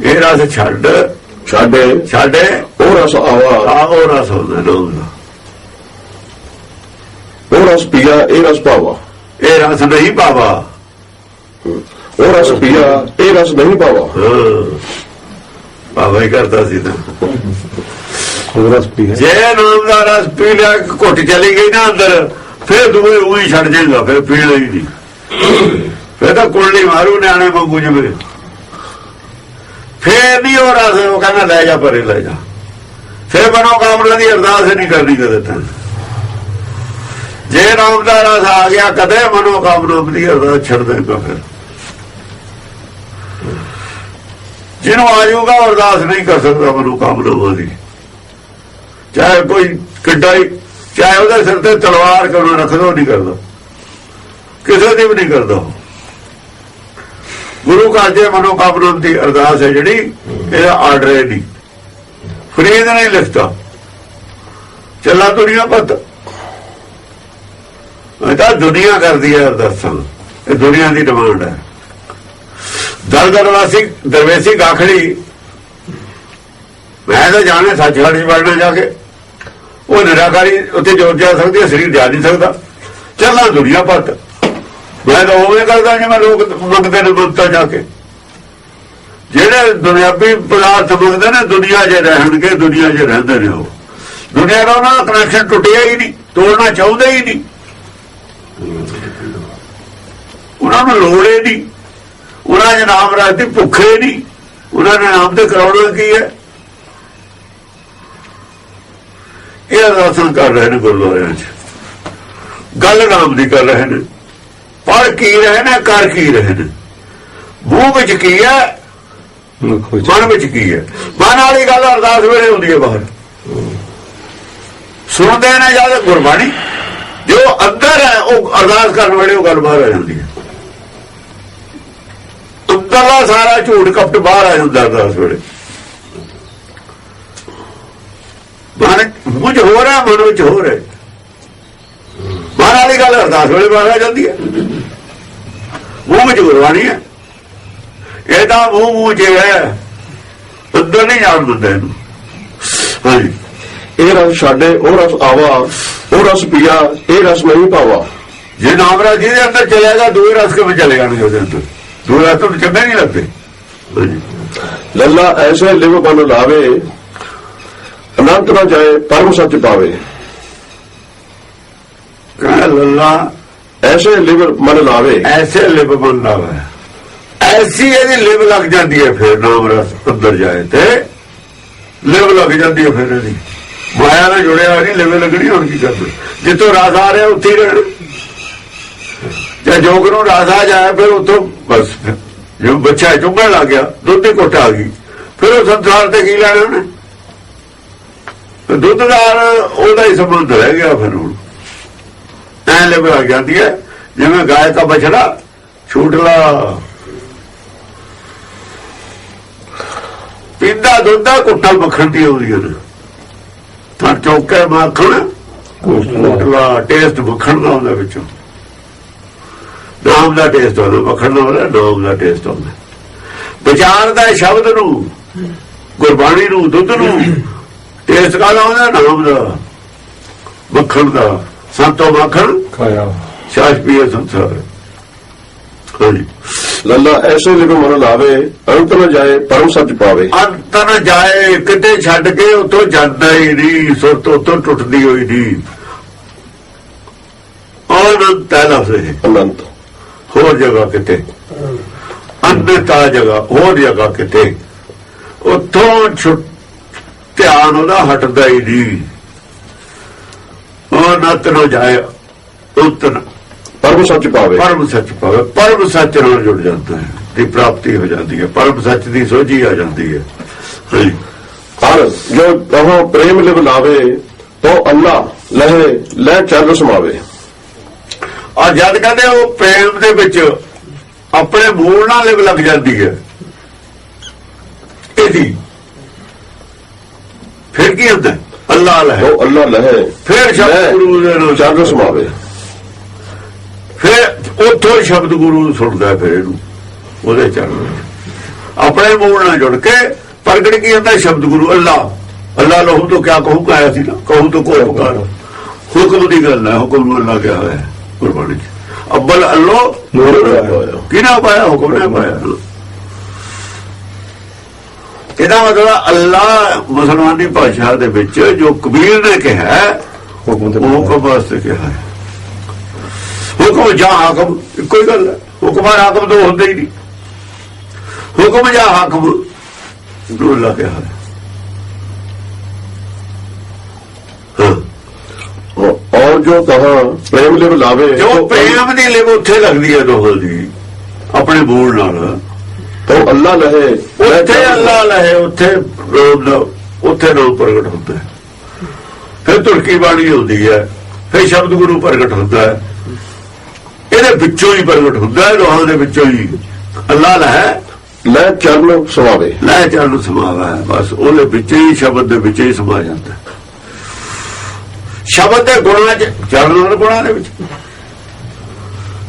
ਇਹ ਰਸ ਛੱਡ ਛਾੜੇ ਛੱਡੇ। ਉਹ ਰਸ ਆਵਾ। ਆ ਉਹ ਰਸ ਹੁੰਦਾ ਨਾਮ ਦਾ ਉਹ ਰਸ ਪੀਆ ਇਹ ਰਸ ਪਾਵਾ। ਇਹ ਰਸ ਨਹੀਂ ਪਾਵਾ। ਉਹ ਰਸ ਪੀਆ ਇਹ ਰਸ ਨਹੀਂ ਪਾਵਾ। ਪਾਵਾ ਹੀ ਕਰਦਾ ਸੀ ਤਾਂ। ਉਹ ਰਸ ਪੀਆ। ਜੇ ਨਾਮ ਦਾ ਰਸ ਪੀ ਲਿਆ ਘੁੱਟ ਚਲੀ ਗਈ ਨਾ ਅੰਦਰ ਫਿਰ ਦੂਏ ਉਹੀ ਛੱਡ ਜਾਏਗਾ ਫਿਰ ਪੀਣਾ ਹੀ ਨਹੀਂ ਫਿਰ ਤਾਂ ਕੁੰਡਲੀ ਮਾਰੂ ਨਿਆਣੇ ਵਾਂਗੂ ਜਿਵੇਂ। ਫੇਰ ਨਹੀਂ ਉਹ ਰਸ ਉਹ ਕਹਿੰਦਾ, ਲੈ ਜਾ ਪਰੇ, ਲੈ ਜਾ। ਫਿਰ ਬਨੋ ਕਾਮਨਾ ਦੀ ਅਰਦਾਸ ਹੀ ਨਹੀਂ ਕਰਨੀ ਕਦੇ ਤਾਂ। ਜੇ ਨਾਮ ਦਾ ਰਸ ਆ ਗਿਆ, ਕਦੇ ਮਨੋ ਕਾਮਨਾ ਦੀ ਅਰਦਾਸ ਛੱਡ ਦੇਗਾ ਫਿਰ। ਜਿਹਨੂੰ ਆਜੂਗਾ ਉਹ ਅਰਦਾਸ ਨਹੀਂ ਕਰ ਸਕਦਾ ਮਨੋ ਕਾਮਨਾ ਦੀ। ਚਾਹੇ ਕੋਈ ਕਿੱਡਾ ਚਾਹੇ ਉਹਦੇ ਸਿਰ ਤੇ ਤਲਵਾਰ ਕਰੋ ਰੱਖ ਦੋ ਨਹੀਂ ਕਰਦਾ। ਕਿਸੇ ਦੀ ਵੀ ਨਹੀਂ ਕਰਦਾ ਉਹ। ਗੁਰੂ ਘਰ ਦੇ ਮਨੋਕਾਮਨਾ ਦੀ ਅਰਦਾਸ ਹੈ ਜਿਹੜੀ, ਇਹਦਾ ਆਰਡਰ ਹੈ ਨਹੀਂ। ਫਰੀਦ ਨਹੀਂ ਲਿਖਤਾ। ਚੱਲਾ ਦੁਨੀਆ ਪਤ ਇਹ ਤਾਂ ਦੁਨੀਆ ਕਰਦੀ ਹੈ ਅਰਦਾਸਾਂ ਇਹ ਦੁਨੀਆ ਦੀ ਡਿਮਾਂਡ ਹੈ। ਦਲ ਦਰਵਾਸੀ, ਦਰਵੇਸੀ ਗਾਖੜੀ। ਮੈਂ ਤਾਂ ਜਾਣੇ ਸੱਚਖੰਡ ਚ ਵੜਨਾ ਜਾ ਕੇ। ਉਹ ਨਿਰਾਕਾਰੀ ਉੱਥੇ ਜੋਰ ਜਾ ਸਕਦੀ ਹੈ, ਸਰੀਰ ਜਾ ਨਹੀਂ ਸਕਦਾ। ਚੱਲਾਂ ਦੁਨੀਆ ਪਤ ਮੈਂ ਤਾਂ ਉਵੇਂ ਕਰਦਾ ਜਿਵੇਂ ਲੋਕ ਮੰਗਦੇ ਨੇ ਮੰਗਤਾ ਜਾ ਕੇ। ਜਿਹੜੇ ਦੁਨਿਆਵੀ ਪਦਾਰਥ ਮੰਗਦੇ ਨੇ, ਦੁਨੀਆ 'ਚ ਰਹਿਣਗੇ, ਦੁਨੀਆ 'ਚ ਰਹਿੰਦੇ ਨੇ ਉਹ। ਦੁਨੀਆ ਦਾ ਉਹਨਾਂ ਦਾ ਕਨੈਕਸ਼ਨ ਟੁੱਟਿਆ ਹੀ ਨਹੀਂ, ਤੋੜਨਾ ਚਾਹੁੰਦੇ ਹੀ ਨਹੀਂ। ਉਹਨਾਂ ਨੂੰ ਲੋੜੇ ਨਹੀਂ। ਉਹਨਾਂ ਦੇ ਨਾਮ ਰੱਖਦੇ ਭੁੱਖੇ ਨਹੀਂ। ਉਹਨਾਂ ਨੇ ਨਾਮ ਤੇ ਕਰਾਉਣਾ ਕੀ ਹੈ? ਇਹ ਅਰਦਾਸਾਂ ਕਰ ਰਹੇ ਨੇ ਗੁਰਦੁਆਰਿਆਂ 'ਚ। ਗੱਲ ਨਾਮ ਦੀ ਕਰ ਰਹੇ ਨੇ। ਪੜ ਕੀ ਰਹੇ ਨੇ ਕਰ ਕੀ ਰਹੇ ਨੇ ਮੂੰਹ ਵਿੱਚ ਕੀ ਹੈ? ਮਨ ਵਿੱਚ ਕੀ ਹੈ? ਮਨ ਵਾਲੀ ਗੱਲ ਅਰਦਾਸ ਵੇਲੇ ਹੁੰਦੀ ਹੈ ਬਾਹਰ। ਸੁਣਦੇ ਨੇ ਜਦ ਗੁਰਬਾਣੀ, ਜੋ ਅੰਦਰ ਹੈ, ਉਹ ਅਰਦਾਸ ਕਰਨ ਵੇਲੇ ਉਹ ਗੱਲ ਬਾਹਰ ਆ ਜਾਂਦੀ ਹੈ। ਅੰਦਰਲਾ ਸਾਰਾ ਝੂਠ ਕਪਟ ਬਾਹਰ ਆ ਜਾਂਦਾ ਅਰਦਾਸ ਵੇਲੇ। ਮਨ ਮੁਝ ਹੋ ਰਿਹਾ, ਮਨ ਵਿੱਚ ਹੋ ਰਿਹਾ। ਮਨ ਵਾਲੀ ਗੱਲ ਅਰਦਾਸ ਵੇਲੇ ਬਾਹਰ ਆ ਜਾਂਦੀ ਹੈ। ਮੂੰਹ ਵਿੱਚ ਗੁਰਬਾਣੀ ਹੈ। ਇਹ ਤਾਂ ਮੂੰਹ ਮੂੰਹ ਚ ਹੈ। ਅੰਦਰ ਨਹੀਂ ਜਾਣ ਦਿੰਦਾ ਇਹਨੂੰ। ਹਾਂਜੀ। ਇਹ ਰਸ ਛਾੜੇ ਉਹ ਰਸ ਆਵਾ ਉਹ ਰਸ ਪੀਆ ਇਹ ਰਸ ਨਹੀਂ ਪਾਵਾ। ਜੇ ਨਾਮਰਾਜ ਜਿਹਦੇ ਅੰਦਰ ਚਲੇਗਾ ਦੂਏ ਰਸ ਕਿਵੇਂ ਚਲੇ ਜਾਣਗੇ ਉਹਦੇ ਅੰਦਰ? ਦੂਏ ਰਸ ਤੋਂ ਚੰਗੇ ਨਹੀਂ ਲੱਗਦੇ। ਲੱਲਾ ਐਸੇ ਲਿਵ ਬਨ ਲਾਵੇ ਅਨੰਤ ਨਾ ਜਾਏ ਪਰਮ ਸੱਚ ਪਾਵੇ। ਕਹਿ ਲੱਲਾ ਐਸੇ ਲਿਵ ਮਨ ਲਾਵੇ। ਐਸੇ ਲਿਬ ਮਨ ਹੈ ਐਸੀ ਇਹਦੀ ਲਿਬ ਲੱਗ ਜਾਂਦੀ ਹੈ ਫਿਰ ਨਾਮ ਰਸ ਅੰਦਰ ਜਾਏ ਤੇ। ਲਿਬ ਲੱਗ ਜਾਂਦੀ ਹੈ ਫਿਰ ਇਹਦੀ। ਮਾਇਆ ਨਾਲ ਜੁੜਿਆ ਹੋਇਆ ਨਹੀਂ ਲਿਬ ਲੱਗਣੀ ਹੁਣ ਕੀ ਕਰਨਾ। ਜਿੱਥੋਂ ਰਸ ਆ ਰਿਹਾ, ਉੱਥੇ ਹੀ ਰਹਿਣਾ। ਜੇ ਜੋਗ ਨੂੰ ਰਸ ਆ ਜਾਏ, ਫਿਰ ਉੱਥੋਂ ਬਸ ਫਿਰ। ਬੱਚਾ ਚੁੰਗਣ ਲੱਗ ਗਿਆ, ਦੁੱਧ ਦੀ ਘੁੱਟ ਆ ਗਈ। ਫਿਰ ਉਹ ਸੰਸਾਰ ਤੇ ਕੀ ਲੈਣਾ ਉਹਨੇ? ਦੁੱਧ ਨਾਲ ਉਹਦਾ ਹੀ ਸੰਬੰਧ ਰਹਿ ਗਿਆ ਫਿਰ ਹੁਣ। ਐ ਲਵੇ ਲੱਗ ਜਾਂਦੀ ਹੈ, ਜਿਵੇਂ ਗਾਇ ਦਾ ਬਛੜਾ ਛੂਟਲਾ ਪਿੰਦਾ ਦੁੱਧਾ ਕੁੱਟਾ ਮੱਖਣ ਦੀ ਆਉਂਦੀ ਹੈ। ਤਾਂ ਚੌਕੇ ਮੱਖਣ ਕੁੱਟਲਾ ਟੇਸਟ ਮੱਖਣ ਦਾ ਆਉਂਦਾ ਵਿੱਚੋਂ। ਨਾਮ ਦਾ ਟੇਸਟ ਆਉਂਦਾ, ਮੱਖਣ ਦਾ ਆਉਂਦਾ ਨਾਮ ਦਾ ਟੇਸਟ ਆਉਂਦਾ। ਵਿਚਾਰ ਦਾ ਸ਼ਬਦ ਨੂੰ, ਗੁਰਬਾਣੀ ਨੂੰ, ਦੁੱਧ ਨੂੰ ਟੇਸਟ ਕਾਹਦਾ ਆਉਂਦਾ? ਨਾਮ ਦਾ, ਮੱਖਣ ਦਾ। ਸੰਤੋ ਮੱਖਣ ਖਾਇਆ। ਸ਼ਾਸ ਪੀਏ ਸੰਸਾਰ ਹਾਂਜੀ ਲੱਲਾ ਐਸੇ ਲਿਵ ਮਨ ਲਾਵੇ ਅਨੰਤ ਨਾ ਜਾਏ ਪਰਮ ਸੱਚ ਪਾਵੇ। ਅੰਤ ਨਾ ਜਾਏ ਕਿਤੇ ਛੱਡ ਕੇ ਉਤੋਂ ਜਾਂਦਾ ਹੀ ਨਹੀਂ ਸੁਰਤ ਉਤੋਂ ਟੁੱਟਦੀ ਹੋਈ ਨਹੀਂ ਅਨੰਤ ਹੈ ਲਫ਼ਜ਼ ਅਨੰਤ ਹੋਰ ਜਗ੍ਹਾ ਕਿਤੇ? ਅੰਨਤਾ ਜਗ੍ਹਾ ਹੋਰ ਜਗ੍ਹਾ ਕਿਤੇ? ਉਤੋਂ ਛੁੱਟ ਧਿਆਨ ਉਹਦਾ ਹਟਦਾ ਹੀ ਨਹੀਂ ਉਹ ਨਤ ਨਾ ਜਾਏ ਉਤਨ। ਪਰਮ ਸੱਚ ਪਾਵੇ। ਪਰਮ ਸੱਚ ਪਾਵੇ। ਪਰਮ ਸੱਚ ਨਾਲ ਜੁੜ ਜਾਂਦਾ ਹੈ। ਦੀ ਪ੍ਰਾਪਤੀ ਹੋ ਜਾਂਦੀ ਹੈ। ਪਰਮ ਸੱਚ ਦੀ ਸੋਝੀ ਆ ਜਾਂਦੀ ਹੈ। ਹਾਂਜੀ। ਹਰ ਜੋ ਕਹੋ ਪ੍ਰੇਮ ਲਿਵ ਲਾਵੇ ਤੋ ਅੱਲਾ ਲਹੇ ਲੈ ਚਰਨ ਸਮਾਵੇ। ਔਰ ਜਦ ਕਹਿੰਦੇ ਉਹ ਪ੍ਰੇਮ ਦੇ ਵਿੱਚ ਆਪਣੇ ਮੂਲ ਨਾਲ ਲਿਵ ਲੱਗ ਜਾਂਦੀ ਹੈ। ਇਹਦੀ। ਫਿਰ ਕੀ ਹੁੰਦਾ ਹੈ? ਅੱਲਾ ਲੈ ਤੋ ਅੱਲਾ ਲਹੇ। ਫਿਰ ਸ਼ਬਦ ਗੁਰੂ ਦੇ ਨਾਲ ਚਰਨ ਸਮਾਵੇ ਫਿਰ ਉੱਥੋਂ ਸ਼ਬਦ ਗੁਰੂ ਸੁਣਦਾ ਫਿਰ ਇਹਨੂੰ ਉਹਦੇ ਚਰਨ। ਆਪਣੇ ਮੂਲ ਨਾਲ ਜੁੜ ਕੇ ਪ੍ਰਗਟ ਕੀ ਹੁੰਦਾ ਸ਼ਬਦ ਗੁਰੂ ਅੱਲਾ ਅੱਲਾ ਲਹੂ ਤੋਂ ਕਿਆ ਕਹੂੰ ਆਇਆ ਸੀ ਨਾ? ਕਹੂੰ ਤੋਂ ਕੋਈ ਪੁਕਾਰ ਹੁਕਮ ਦੀ ਗੱਲ ਹੈ ਹੁਕਮ ਨੂੰ ਅੱਲਾ ਕਿਹਾ ਹੋਇਆ ਹੈ ਗੁਰਬਾਣੀ ਅੱਬਲ ਅੱਲੋ ਨੂਰ। ਕਿਹਨਾਂ ਪਾਇਆ? ਹੁਕਮ ਨੇ ਪਾਇਆ। ਇਹਦਾ ਮਤਲਬ ਅੱਲਾ ਮੁਸਲਮਾਨੀ ਭਾਸ਼ਾ ਦੇ ਵਿੱਚ ਜੋ ਕਬੀਰ ਨੇ ਕਿਹਾ ਹੁਕਮ ਵਾਸਤੇ ਕਿਹਾ ਹੁਕਮ ਜਾਂ ਹਾਕਮ ਹੀ ਗੱਲ ਹੁਕਮ ਔਰ ਹਾਕਮ ਤੋਂ ਹੁੰਦੇ ਹੀ ਨਹੀਂ। ਹੁਕਮ ਜਾਂ ਹਾਕਮ ਨੂੰ ਅੱਲਾ ਕਿਹਾ ਔਰ ਜੋ ਕਹਾ ਪ੍ਰੇਮ ਲਿਵ ਲਾਵੇ ਜੋ ਪ੍ਰੇਮ ਦੀ ਲਿਵ ਉੱਥੇ ਲੱਗਦੀ ਹੈ ਦੋਹਾਂ ਦੀ ਆਪਣੇ ਮੂਲ ਨਾਲ। ਤੋ ਅੱਲਾ ਲਹੇ। ਉੱਥੇ ਚਰਨ ਅੱਲਾ ਲਹੇ ਉੱਥੇ ਉੱਥੇ ਰੂਪ ਪ੍ਰਗਟ ਹੁੰਦਾ ਹੈ। ਫਿਰ ਤੁਰਕੀ ਬਾਣੀ ਹੁੰਦੀ ਹੈ ਫਿਰ ਸ਼ਬਦ ਗੁਰੂ ਪ੍ਰਗਟ ਹੁੰਦਾ ਹੈ। ਇਹਦੇ ਵਿੱਚੋਂ ਹੀ ਪ੍ਰਗਟ ਹੁੰਦਾ ਹੈ ਦੋਹਾਂ ਦੇ ਵਿੱਚੋਂ ਹੀ। ਅੱਲਾ ਲਹੇ। ਲੈ ਚਰਨ ਸਮਾਵੇ। ਲੈ ਚੱਲ ਸਮਾਵਾ ਬਸ ਉਹਦੇ ਵਿੱਚ ਹੀ ਸ਼ਬਦ ਦੇ ਵਿੱਚ ਹੀ ਸਮਾ ਜਾਂਦਾ। ਸ਼ਬਦ ਦੇ ਗੁਣਾਂ ਚ ਚਰਨ ਗੁਣਾਂ ਦੇ ਵਿੱਚ।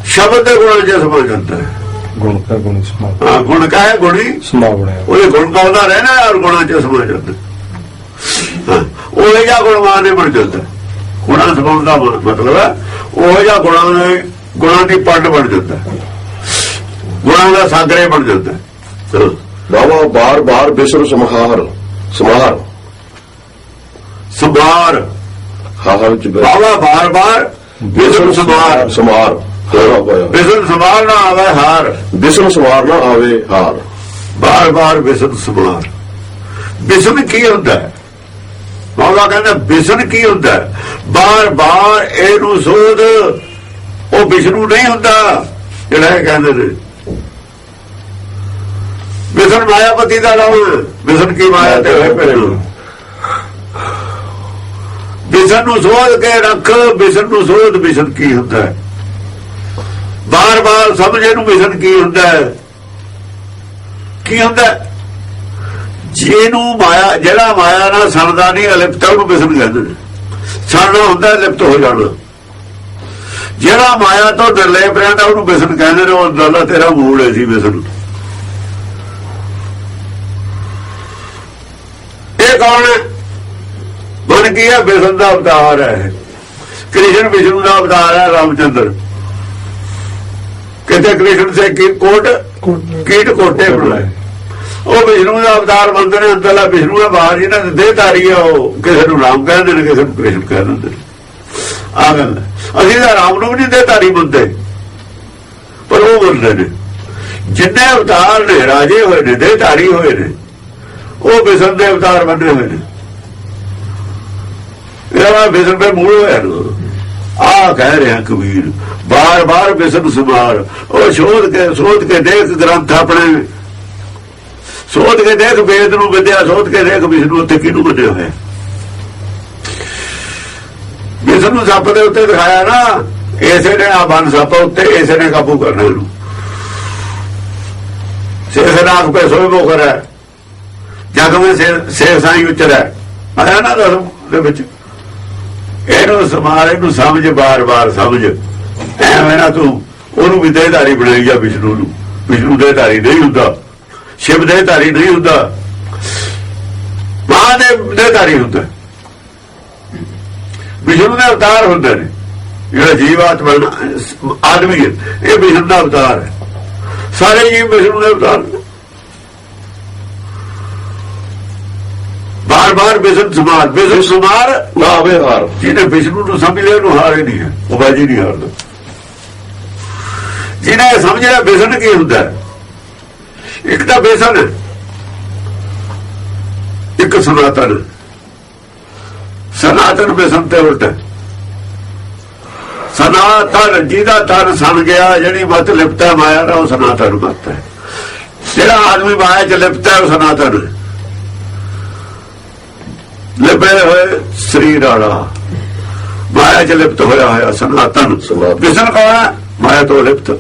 ਸ਼ਬਦ ਦੇ ਗੁਣਾਂ ਚ ਸਮਾ ਜਾਂਦਾ ਹੈ। ਗੁਣ ਕਾ ਗੁਣ ਸਮਾ ਹਾਂ ਗੁਣ ਕਾ ਹੈ ਗੁਣੀ ਸਮਾ ਬਣਿਆ ਉਹਦੇ ਗੁਣ ਗਾਉਂਦਾ ਰਹਿਣਾ ਔਰ ਗੁਣਾਂ ਚ ਸਮਾ ਜਾਂਦਾ ਉਹ ਜਿਹਾ ਗੁਣਵਾਨ ਨੇ ਬਣ ਜਾਂਦਾ ਗੁਣਾਂ ਸਮਾਉਣ ਦਾ ਮਤਲਬ ਹੈ ਉਹ ਜਿਹਾ ਗੁਣਾਂ ਦੇ ਗੁਣਾਂ ਦੀ ਪੰਡ ਬਣ ਜਾਂਦਾ ਗੁਣਾਂ ਦਾ ਸਾਗਰੇ ਬਣ ਜਾਂਦਾ। ਬਾਵਾ ਬਾਰ ਬਾਰ ਬਿਸਰ ਸਮਹਾਰ ਸਮਾਰ ਸਮਾਰ ਹਾਹਾ ਵਿੱਚ ਬੈ- ਬਾਵਾ ਬਾਰ ਬਾਰ ਬਿਸਮ ਸਮਾਰ ਸਮਾਰ ਬਿਸਮ ਸਮਾਰ ਨਾ ਆਵੇ ਹਾਰ। ਬਿਸਮ ਸਮਾਰ ਨਾ ਆਵੇ ਹਾਰ। ਬਾਰ ਬਾਰ ਬਿਸਮ ਸਮਾਰ ਬਿਸਮ ਕੀ ਹੁੰਦਾ? ਮੌਲਾ ਕਹਿੰਦਾ ਬਿਸਮ ਕੀ ਹੁੰਦਾ? ਹੈ ਬਾਰ ਬਾਰ ਇਹਨੂੰ ਸੋਧ। ਉਹ ਵਿਸ਼ਨੂੰ ਨਹੀਂ ਹੁੰਦਾ ਜਿਹੜਾ ਇਹ ਕਹਿੰਦੇ ਨੇ। ਬਿਸਨ ਮਾਇਆਪਤੀ ਦਾ ਨਾਮ। ਬਿਸਨ ਕੀ ਮਾਇਆ ਤੇ ਹੋਏ ਪਹਿਲੂ ਬਿਸਨ ਨੂੰ ਸੋਧ ਕੇ ਰੱਖ ਬਿਸਨ ਨੂੰ ਸੋਧ ਬਿਸਨ ਕੀ ਹੁੰਦਾ? ਹੈ ਬਾਰ ਸਮਝ ਇਹਨੂੰ ਬਿਸਨ ਕੀ ਹੁੰਦਾ ਕੀ ਹੁੰਦਾ ਜਿਹਨੂੰ ਮਾਇਆ, ਜਿਹੜਾ ਮਾਇਆ ਨਾਲ ਸੜਦਾ ਨਹੀਂ, ਅਲਿਪਤ ਉਹਨੂੰ ਬਿਸਨ ਕਹਿੰਦੇ ਨੇ ਸੜਨਾ ਹੁੰਦਾ ਲਿਪਤ ਹੋ ਜਾਣਾ। ਜਿਹੜਾ ਮਾਇਆ ਤੋਂ ਨਿਰਲੇਪ ਰਹਿੰਦਾ ਉਹਨੂੰ ਬਿਸਨ ਕਹਿੰਦੇ ਨੇ, ਉਹ ਦਾਦਾ ਤੇਰਾ ਮੂਲ ਹੈ ਸੀ ਬਿਸਨ ਇਹ ਕੌਣ ਬਣ ਕੀ ਬਿਸਨ ਦਾ ਅਵਤਾਰ ਹੈ। ਕ੍ਰਿਸ਼ਨ, ਵਿਸ਼ਨੂੰ ਦਾ ਅਵਤਾਰ ਹੈ, ਰਾਮਚੰਦਰ। ਕਿਤੇ ਕ੍ਰਿਸ਼ਨ ਸੇ ਕੀ ਕੋਟ ਕੀਟ। ਕੋਟੇ ਬਣਾਏ। ਉਹ ਵਿਸ਼ਨੂੰ ਦਾ ਅਵਤਾਰ ਬੰਦੇ ਨੇ ਅੰਦਰਲਾ ਵਿਸ਼ਨੂੰ ਦਾ ਬਾਹਰ ਜਿਹਨਾਂ ਦੇ ਦੇਹਧਾਰੀ ਆ ਉਹ ਕਿਸੇ ਨੂੰ ਰਾਮ ਕਹਿੰਦੇ ਨੇ ਕਿਸੇ ਨੂੰ ਕ੍ਰਿਸ਼ਨ ਕਹਿ ਦਿੰਦੇ ਨੇ। ਆ ਗੱਲ। ਅਸੀਂ ਤਾਂ ਰਾਮ ਨੂੰ ਵੀ ਨਹੀਂ ਦੇਹਧਾਰੀ ਬੰਦੇ ਪਰ ਉਹ ਬੰਦੇ ਨੇ। ਜਿੰਨੇ ਅਵਤਾਰ ਨੇ ਰਾਜੇ ਹੋਏ ਨੇ ਦੇਹਧਾਰੀ ਹੋਏ ਨੇ ਉਹ ਵਿਸ਼ਨ ਦੇ ਅਵਤਾਰ ਬਣੇ ਹੋਏ ਨੇ। ਇਹਦਾ ਵਿਸ਼ਨ ਦੇ ਮੂਲ ਹੋਇਆ ਆ ਕਹਿ ਰਿਹਾ ਕਬੀਰ ਬਾਰ ਬਾਰ ਵਿਸ਼ਨ ਸਮਾਰ। ਉਹ ਸ਼ੋਧ ਕੇ, ਸੋਧ ਕੇ ਦੇਖ ਗ੍ਰੰਥ ਆਪਣੇ। ਸੋਧ ਕੇ ਦੇਖ ਵੇਦ ਨੂੰ ਵਿਦਿਆ, ਸੋਧ ਕੇ ਦੇਖ ਵਿਸ਼ਨੂੰ ਉੱਤੇ ਕਿਹਨੂੰ ਬਣਿਆ ਹੋਇਆ? ਜਿਸ ਨੂੰ ਸੱਪ ਦੇ ਉੱਤੇ ਦਿਖਾਇਆ ਨਾ, ਇਸੇ ਨੇ ਆ ਬਨ ਸੱਪ ਉੱਤੇ, ਇਸੇ ਨੇ ਕਾਬੂ ਕਰਨਾ ਇਹਨੂੰ। ਸੇਖ ਨਾਗ ਪੇ ਸੋਏ ਬੋ ਕਰਾ ਜਗ ਮੈਂ ਸੇਖ ਸਾਈ ਉਚਰੈ ਆਇਆ ਨਾ ਧਰਮ ਦੇ ਵਿੱਚ। ਇਹਨੂੰ ਸਮਾਰ ਇਹਨੂੰ ਸਮਝ, ਬਾਰ-ਬਾਰ ਸਮਝ। ਐਵੇਂ ਨਾ ਤੂੰ ਉਹਨੂੰ ਵੀ ਦੇਹਧਾਰੀ ਬਣਾਈ ਜਾ ਵਿਸ਼ਨੂੰ ਨੂੰ। ਵਿਸ਼ਨੂੰ ਦੇਹਧਾਰੀ ਨਹੀਂ ਹੁੰਦਾ। ਸ਼ਿਵ ਦੇਹਧਾਰੀ ਨਹੀਂ ਹੁੰਦਾ। ਮਹਾਦੇਵ ਦੇਹਧਾਰੀ ਹੁੰਦਾ। ਵਿਸ਼ਨੂੰ ਦੇ ਅਵਤਾਰ ਹੁੰਦੇ ਨੇ। ਜਿਹੜਾ ਜੀਵ ਆਤਮਾ ਆਦਮੀ ਹੈ, ਇਹ ਵਿਸ਼ਨੂੰ ਦਾ ਅਵਤਾਰ ਹੈ। ਸਾਰੇ ਜੀਵ ਵਿਸ਼ਨੂੰ ਦੇ ਅਵਤਾਰ ਨੇ। ਬਾਰ-ਬਾਰ ਸਮਾਰ ਵਿਸ਼ਨ ਸਮਾਰ ਨਾ ਆਵੇ ਹਾਰ ਜਿਹਨੇ ਵਿਸ਼ਨੂੰ ਨੂੰ ਸਮਝ ਲਿਆ ਉਹਨੂੰ ਹਾਰ ਨਹੀਂ ਹੈ। ਉਹ ਬਾਜੀ ਨਹੀਂ ਹਾਰਦਾ। ਜਿਹਨੇ ਇਹ ਸਮਝ ਲਿਆ ਕੀ ਹੁੰਦਾ? ਇੱਕ ਤਾਂ ਹੈ। ਇੱਕ ਸਨਾਤਨ। ਸਨਾਤਨ ਵਿਸ਼ਨ ਤੇ ਉਲਟ ਹੈ। ਸਨਾਤਨ ਜਿਹਦਾ ਤਨ ਸਣ ਗਿਆ ਜਿਹੜੀ ਮਤ ਲਿਪਤਾ ਮਾਇਆ ਦਾ ਉਹ ਸਨਾਤਨ ਮਤ ਹੈ। ਜਿਹੜਾ ਆਦਮੀ ਮਾਇਆ ਚ ਲਿਪਤਾ ਉਹ ਸਨਾਤਨ ਹੈ। ਲਿਪੇ ਹੋਏ ਸਰੀਰ ਵਾਲਾ ਮਾਇਆ ਚ ਲਿਪਤ ਹੋਇਆ ਹੋਇਆ ਸਨਾਤਨ। ਵਿਸ਼ਨ ਕੌਣ ਮਾਇਆ ਤੋਂ ਲਿਪਤ।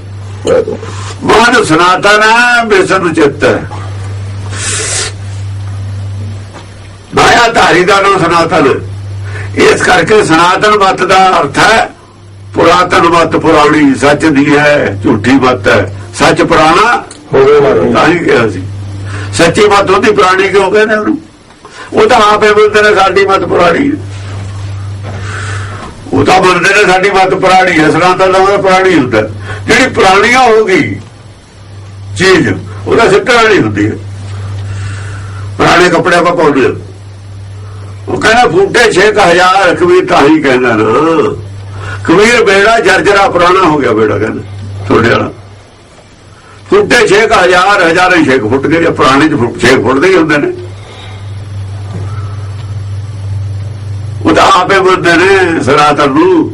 ਮਨ ਸਨਾਤਨ ਹੈ ਵਿਸ਼ਨ ਚਿੱਤ ਹੈ। ਮਾਇਆ ਧਾਰੀ ਦਾ ਨਾਮ ਸਨਾਤਨ। ਇਸ ਕਰਕੇ ਸਨਾਤਨ ਮਤ ਦਾ ਅਰਥ ਹੈ ਪੁਰਾਤਨ ਮਤ ਪੁਰਾਣੀ ਸੱਚ ਦੀ ਹੈ ਝੂਠੀ ਮਤ ਹੈ। ਸੱਚ ਪੁਰਾਣਾ ਹੋਵੇ ਨਾ ਤਾਂ ਹੀ ਕਿਹਾ ਸੀ। ਸੱਚੀ ਮਤ ਹੁੰਦੀ ਪੁਰਾਣੀ ਕਿਉਂ ਕਹਿੰਦੇ ਉਹਨੂੰ? ਉਹ ਤਾਂ ਆਪੇ ਬੋਲਦੇ ਨੇ ਸਾਡੀ ਮਤ ਪੁਰਾਣੀ। ਹੈ ਉਹ ਤਾਂ ਬੋਲਦੇ ਨੇ ਸਾਡੀ ਮਤ ਪੁਰਾਣੀ ਹੈ ਸਨਾਤਨ ਦਾ ਮਤਲਬ ਪੁਰਾਣੀ ਹੁੰਦਾ। ਜਿਹੜੀ ਪੁਰਾਣੀਆਂ ਹੋ ਗਈ ਚੀਜ਼, ਉਹਦਾ ਸਿੱਟਣ ਵਾਲੀ ਹੁੰਦੀ ਹੈ। ਪੁਰਾਣੇ ਕੱਪੜੇ ਆਪਾਂ ਪਾਉਂਦੇ ਹਾਂ। ਉਹ ਕਹਿੰਦਾ, ਫੂਟੇ 6000 ਕਬੀਰ ਤਾਂ ਹੀ ਕਹਿੰਦਾ ਨਾ। ਕਬੀਰ ਬੇੜਾ ਜਰਜਰਾ ਪੁਰਾਣਾ ਹੋ ਗਿਆ ਬੇੜਾ ਕਹਿੰਦਾ, ਤੁਹਾਡੇ ਵਾਲਾ। ਫੁੱਟੇ 6000 ਹਜ਼ਾਰਾਂ 6 ਫੁੱਟ ਗਏ, ਪੁਰਾਣੇ ਚ 6 ਫੁੱਟ ਦੇ ਹੀ ਹੁੰਦੇ ਨੇ। ਤਾਂ ਆਪੇ ਬੋਲਦੇ ਨੇ ਸਨਾਤਨ ਨੂੰ।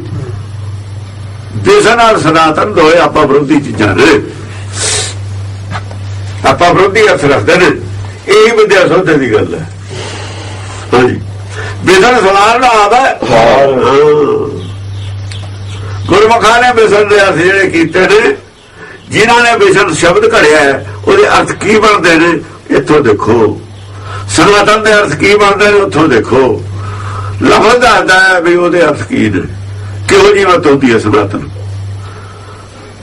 ਦਿਸ ਨਾਲ ਸਨਾਤਨ ਦੋਏ ਆਪਾਂ ਵਿਰੋਧੀ ਚੀਜ਼ਾਂ ਨੇ। ਆਪਾਂ ਵਿਰੋਧੀ ਅਰਥ ਰੱਖਦੇ ਨੇ। ਇਹ ਵਿਦਿਆ ਸੋਧੇ ਦੀ ਗੱਲ ਹੈ। ਹਾਂਜੀ। ਬਿਸਨ ਸਵਾਰ ਨਾ ਆਵੇ ਗੁਰਮੁਖਾਂ ਨੇ ਬਿਸਨ ਦੇ ਅਰਥ ਜਿਹੜੇ ਕੀਤੇ ਨੇ ਜਿਨ੍ਹਾਂ ਨੇ ਬਿਸਨ ਸ਼ਬਦ ਘੜਿਆ ਉਹਦੇ ਅਰਥ ਕੀ ਬਣਦੇ ਨੇ ਇੱਥੋਂ ਦੇਖੋ। ਸਨਾਤਨ ਦੇ ਅਰਥ ਕੀ ਬਣਦੇ ਨੇ ਉੱਥੋਂ ਦੇਖੋ। ਲਫ਼ਜ਼ ਦੱਸਦਾ ਹੈ ਵੀ ਉਹਦੇ ਅਰਥ ਕੀ ਨੇ ਕਿਹੋ ਜਿਹੀ ਮਤ ਹੁੰਦੀ ਹੈ ਸਨਾਤਨ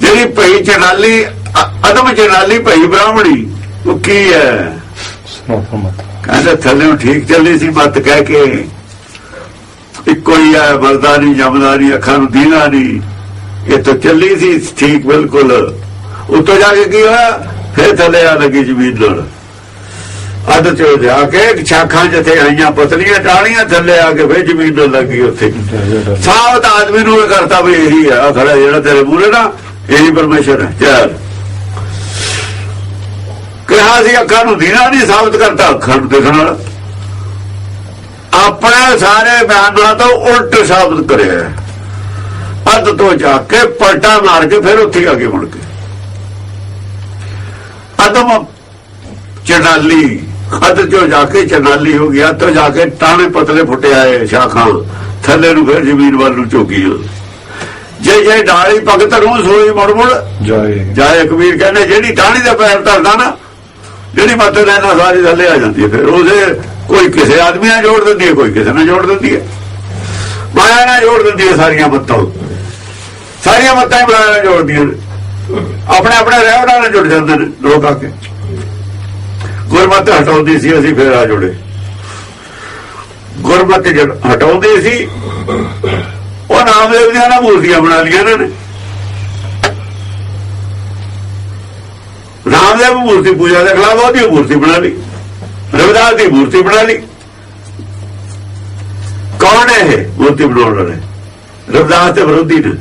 ਜਿਹੜੀ ਭਈ ਚਨਾਲੀ ਅ- ਅਦਮ ਚਨਾਲੀ ਭਈ ਬ੍ਰਾਹਮਣੀ ਉਹ ਕੀ ਹੈ? ਸਨਾਤਨ ਮਤ। ਕਹਿੰਦੇ ਥੱਲੇ ਠੀਕ ਚੱਲੀ ਸੀ ਮਤ ਕਹਿ ਕੇ। ਇੱਕੋ ਹੀ ਹੈ ਮਰਦਾ ਨਹੀਂ ਜਮਦਾ ਨਹੀਂ ਅੱਖਾਂ ਨੂੰ ਦੀਨਾ ਨਹੀਂ। ਇਹ ਤਾਂ ਚੱਲੀ ਸੀ ਠੀਕ ਬਿਲਕੁਲ। ਉੱਤੋਂ ਜਾ ਕੇ ਕੀ ਹੋਇਆ? ਫਿਰ ਥੱਲੇ ਆ ਲੱਗੀ ਜ਼ਮੀਨ ਨਾਲ। ਅੱਧ ਚ ਜਾ ਕੇ ਛਾਖਾਂ ਜਿੱਥੇ ਆਈਆਂ ਪਤਲੀਆਂ ਟਾਹਣੀਆਂ ਥੱਲੇ ਆ ਕੇ ਫਿਰ ਜ਼ਮੀਨ ਨਾਲ ਲੱਗੀ ਉੱਥੇ। ਸਾਬਤ ਆਦਮੀ ਨੂੰ ਇਹ ਕਰਤਾ ਵੀ ਇਹੀ ਆ ਖੜਾ ਜਿਹੜਾ ਤੇਰੇ ਮੂਹਰੇ ਨਾ, ਇਹੀ ਪਰਮੇਸ਼ਰ ਹੈ ਚੱਲ ਕਿਹਾ ਸੀ ਅੱਖਾਂ ਨੂੰ ਦੀਨਾ ਨਹੀਂ ਸਾਬਤ ਕਰਤਾ, ਅੱਖਾਂ ਨੂੰ ਦੇਖਣ ਵਾਲਾ। ਆਪਣੇ ਸਾਰੇ ਬਿਆਨਾਂ ਤੋਂ ਉਲਟ ਸਾਬਤ ਕਰਿਆ। ਅੱਧ ਤੋਂ ਜਾ ਕੇ ਪਲਟਾ ਮਾਰ ਕੇ ਫਿਰ ਉੱਥੇ ਆ ਕੇ ਮੁੜ ਕੇ ਅਦਮ ਚਨਾਲੀ ਅੱਧ ਤੋਂ ਜਾ ਕੇ ਚਨਾਲੀ ਹੋ ਗਿਆ ਤੋਂ ਜਾ ਕੇ ਟਾਣੇ ਪਤਲੇ ਫੁੱਟੇ ਆਏ ਸ਼ਾਖਾਂ ਥੱਲੇ ਨੂੰ ਫਿਰ ਜ਼ਮੀਨ ਵੱਲ ਨੂੰ ਝੁਕੀਆਂ ਜੇ ਜੇ ਡਾਲੀ ਭਗਤ ਨੂੰ ਸੋਈ ਮੁੜ ਮੁੜ ਜਾਏ। ਜਾਏ ਕਬੀਰ ਕਹਿੰਦੇ ਜਿਹੜੀ ਟਾਹਣੀ ਦਾ ਪੈਰ ਧਰਦਾ ਨਾ ਜਿਹੜੀ ਮੱਤ ਲੈਣਾ ਸਾਰੀ ਥੱਲੇ ਆ ਜਾਂਦੀ ਹੈ। ਫਿਰ ਉਹਦੇ ਕੋਈ ਕਿਸੇ ਆਦਮੀ ਨਾਲ ਜੋੜ ਦਿੰਦੀ ਹੈ ਕੋਈ ਕਿਸੇ ਨਾਲ ਜੋੜ ਦਿੰਦੀ ਹੈ। ਮਾਇਆ ਨਾਲ ਜੋੜ ਦਿੰਦੀ ਹੈ ਸਾਰੀਆਂ ਮੱਤਾਂ। ਸਾਰੀਆਂ ਮੱਤਾਂ ਮਾਇਆ ਨਾਲ ਜੋੜਦੀਆਂ ਨੇ। ਆਪਣੇ ਆਪਣੇ ਰਹਿਵਰਾਂ ਨਾਲ ਜੁੜ ਜਾਂਦੇ ਨੇ ਲੋਕ ਆ ਕੇ। ਗੁਰਮਤ ਹਟਾਉਂਦੀ ਸੀ, ਅਸੀਂ ਫਿਰ ਆ ਜੁੜੇ। ਗੁਰਮਤ ਜਦ ਹਟਾਉਂਦੀ ਸੀ, ਉਹ ਨਾਮਦੇਵ ਦੀਆਂ ਨਾ ਮੂਰਤੀਆਂ ਬਣਾ ਲਈਆਂ ਇਹਨਾਂ ਨੇ। ਰਾਮ ਨਾਮਦੇਵ ਮੂਰਤੀ ਪੂਜਾ ਦੇ ਖਿਲਾਫ ਉਹਦੀ ਮੂਰਤੀ ਬਣਾ ਲਈ। ਰਵਿਦਾਸ ਦੀ ਮੂਰਤੀ ਬਣਾ ਲਈ। ਕੌਣ ਹੈ ਇਹ ਮੂਰਤੀ ਬਣਾਉਣ ਵਾਲੇ? ਰਵਿਦਾਸ ਦੇ ਵਿਰੋਧੀ ਨੇ।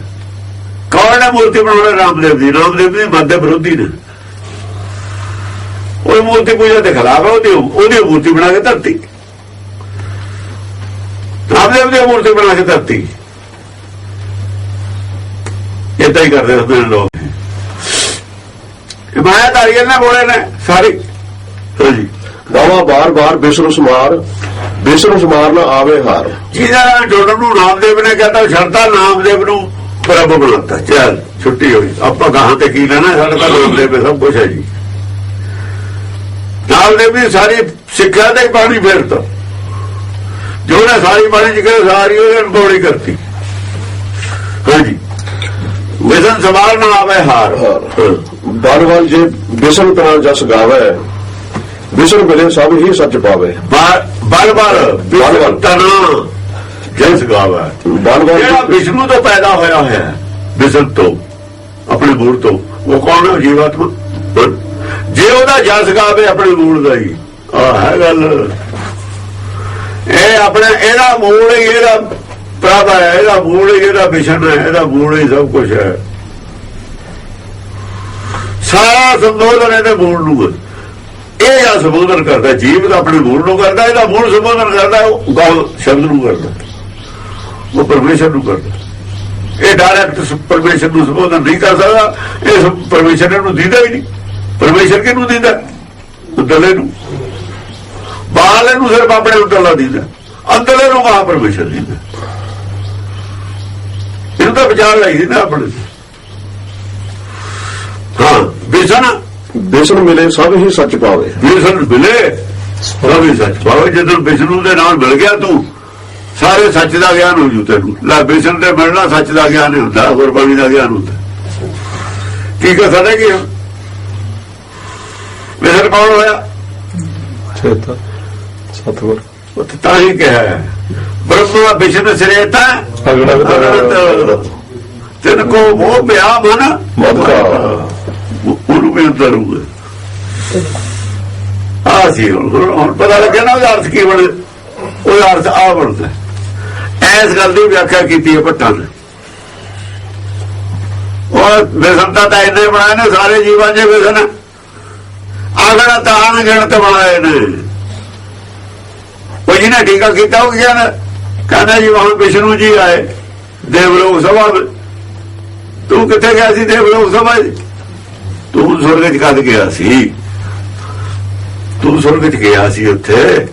ਕੌਣ ਹੈ ਮੂਰਤੀ ਬਣਾਉਣ ਵਾਲੇ? ਰਾਮਦੇਵ ਦੀ। ਰਾਮਦੇਵ ਦੀ ਮੱਧ ਦੇ ਵਿਰੋਧੀ ਨੇ। ਉਹ ਮੂਰਤੀ ਪੂਜਾ ਦੇ ਖਿਲਾਫ ਹੈ ਉਹਦੀ ਉਹਦੀ ਮੂਰਤੀ ਬਣਾ ਕੇ ਧਰਤੀ। ਰਾਮਦੇਵ ਦੀ ਮੂਰਤੀ ਬਣਾ ਕੇ ਧਰਤੀ। ਇਦਾਂ ਹੀ ਕਰਦੇ ਹੁੰਦੇ ਨੇ ਲੋਕ। ਇਹ ਮਾਇਆਦਾਰੀ ਇਹਨਾਂ ਬੋਲੇ ਨੇ ਸਾਰੀ। ਹਾਂਜੀ। ਗਾਵਾਂ ਬਾਰ-ਬਾਰ ਬਿਸਰੂ ਸਮਾਰ ਬਿਸਰੂ ਸਮਾਰ ਨਾ ਆਵੇ ਹਾਰ। ਜਿਹਦਾ ਜੋੜਨ ਨੂੰ ਨਾਮਦੇਵ ਨੇ ਕਹਤਾ ਸ਼ਰਤਾ ਨਾਮਦੇਵ ਨੂੰ ਪ੍ਰਭ ਬਣਾਤਾ ਚੱਲ ਛੁੱਟੀ ਹੋਈ। ਆਪਾਂ ਗਾਹਾਂ ਤੇ ਕੀ ਲੈਣਾ ਸਾਡਾ ਤਾਂ ਨਾਮਦੇਵ ਸਭ ਕੁਝ ਹੈ ਜੀ। ਨਾਮਦੇਵ ਦੀ ਸਾਰੀ ਸਿੱਖਿਆ ਹੀ ਪਾਣੀ ਫੇਰਤਾ ਜੋ ਨੇ ਸਾਰੀ ਪਾਣੀ ਜਿਕਰ ਸਾਰੀ ਉਹਨੇ ਬੋੜੀ ਕਰਤੀ। ਹਾਂਜੀ। ਵਿਜ਼ਨ ਸਵਾਲ ਨਾ ਆਵੇ ਹਾਰ। ਬਾਰ-ਬਾਰ ਜੇ ਬਿਸਰੂ ਤਰ੍ਹਾਂ ਜਸ ਗਾਵੇ ਬਿਸਰੂ ਮਿਲੇ ਸਭ ਹੀ ਸੱਚ ਪਾਵੇ। ਬਾਰ ਬਾਰ ਬਾਰ ਤਨਾ ਜਸ ਗਾਵਾ। ਬਾਰ-ਬਾਰ ਜਿਹੜਾ ਵਿਸ਼ਨੂੰ ਤੋਂ ਪੈਦਾ ਹੋਇਆ ਹੋਇਆ ਹੈ ਵਿਸ਼ਨ ਤੋਂ ਆਪਣੇ ਮੂਲ ਤੋਂ ਉਹ ਕੌਣ ਹੈ? ਜੀਵਾਤਮਾ। ਜੇ ਉਹਦਾ ਜਸ ਗਾਵੇ ਆਪਣੇ ਮੂਲ ਦਾ ਹੀ। ਆ ਹੈ ਗੱਲ। ਇਹ ਆਪਣਾ, ਇਹਦਾ ਮੂਲ ਹੀ ਇਹਦਾ ਪ੍ਰਭ ਹੈ, ਇਹਦਾ ਮੂਲ ਹੀ ਇਹਦਾ ਵਿਸ਼ਨ ਹੈ, ਇਹਦਾ ਮੂਲ ਹੀ ਸਭ ਕੁਝ ਹੈ। ਸਾਰਾ ਸੰਬੋਧਨ ਇਹਦੇ ਮੂਲ ਨੂੰ ਇਹ ਜਾਂ ਸੰਬੋਧਨ ਕਰਦਾ, ਜੀਵ ਦਾ ਆਪਣੇ ਮੂਲ ਨੂੰ ਕਰਦਾ, ਇਹਦਾ ਮੂਲ ਸੰਬੋਧਨ ਕਰਦਾ, ਉਹ ਗਾਲ ਸ਼ਬਦ ਨੂੰ ਕਰਦਾ। ਉਹ ਪਰਮੇਸ਼ਰ ਨੂੰ ਕਰਦਾ। ਇਹ ਡਾਇਰੈਕਟ ਪਰਮੇਸ਼ਰ ਨੂੰ ਸੰਬੋਧਨ ਨਹੀਂ ਕਰ ਸਕਦਾ ਇਹ ਸ- ਪਰਮੇਸ਼ਰ ਨੂੰ ਦਿੰਦਾ ਹੀ ਨਹੀਂ। ਪਰਮੇਸ਼ਰ ਕਿਹਨੂੰ ਦਿੰਦਾ? ਅੰਦਰਲੇ ਨੂੰ। ਬਾਹਰਲੇ ਨੂੰ ਸਿਰਫ ਆਪਣੇ ਅੰਦਰਲਾ ਦਿੰਦਾ। ਅੰਦਰਲੇ ਨੂੰ ਮਹਾ ਪਰਮੇਸ਼ਰ ਦਿੰਦਾ। ਇਹਨੂੰ ਤਾਂ ਵਿਚਾਰ ਲਈ ਨਾ ਆਪਣੇ। ਹਾਂ ਵਿਸ਼ਨ ਬਿਸਰੂ ਮਿਲੇ ਸਭ ਹੀ ਸੱਚ ਪਾਵੇ ਵਿਸ਼ਨ ਮਿਲੇ ਸਭ ਹੀ ਸੱਚ ਭਾਵੇਂ। ਜਦੋਂ ਵਿਸ਼ਨੂੰ ਦੇ ਨਾਲ ਮਿਲ ਗਿਆ ਤੂੰ ਸਾਰੇ ਸੱਚ ਦਾ ਗਿਆਨ ਹੋ ਜੂ ਤੈਨੂੰ। ਲੈ ਵਿਸ਼ਨ ਤੇ ਮਿਲਣਾ ਸੱਚ ਦਾ ਗਿਆਨ ਹੀ ਹੁੰਦਾ ਗੁਰਬਾਣੀ ਦਾ ਗਿਆਨ ਹੁੰਦਾ। ਕੀ ਕਹ ਸਕਦੇ ਕੀ ਵਿਸ਼ਨ ਕੌਣ ਹੋਇਆ? ਚੇਤਾ ਸਤਗੁਰ। ਉਹ ਤਾਂ ਹੀ ਕਿਹਾ। ਬ੍ਰਹਮ ਵਿਸ਼ਨ ਸਰੇਤਾ ਅਗਣਤ ਤਿਨ ਕੋ ਉਹ ਪਿਆ ਮਨ ਮਨ ਕਾ। ਉਹਨੂੰ ਅੰਦਰ ਹੋਊਗਾ। ਆ ਸੀ ਹੁਣ। ਹੁਣ ਪਤਾ ਲੱਗਿਆ ਨਾ ਉਹਦਾ ਅਰਥ ਕੀ ਬਣ ਉਹਦਾ ਅਰਥ ਆ ਬਣਦਾ। ਐਸ ਗੱਲ ਦੀ ਵਿਆਖਿਆ ਕੀਤੀ ਹੈ ਭੱਟਾਂ ਨੇ। ਉਹ ਵਿਸੰਤਾ ਤਾਂ ਇਹਨੇ ਬਣਾਏ ਨੇ ਸਾਰੇ ਜੀਵਾਂ ਦੇ ਵਿਸਨ। ਆਗੜਾ ਅਣਗਿਣਤ ਬਣਾਏ ਨੇ। ਉਹ ਜਿਹਨੇ ਟੀਕਾ ਕੀਤਾ, ਉਹ ਗਿਆ ਨਾ ਕਹਿੰਦਾ ਜੀ ਵਾਹਨ ਵਿਸ਼ਨੂੰ ਜੀ ਆਏ, ਦੇਵਲੋਕ ਸਭਾ ਤੂੰ ਕਿੱਥੇ ਗਿਆ ਸੀ ਦੇਵਲੋਕ ਸਭਾ 'ਚ? ਤੂੰ ਸੁਰਗ 'ਚ ਕਦ ਗਿਆ ਸੀ? ਤੂੰ ਸੁਰਗ 'ਚ ਗਿਆ ਸੀ ਉੱਥੇ।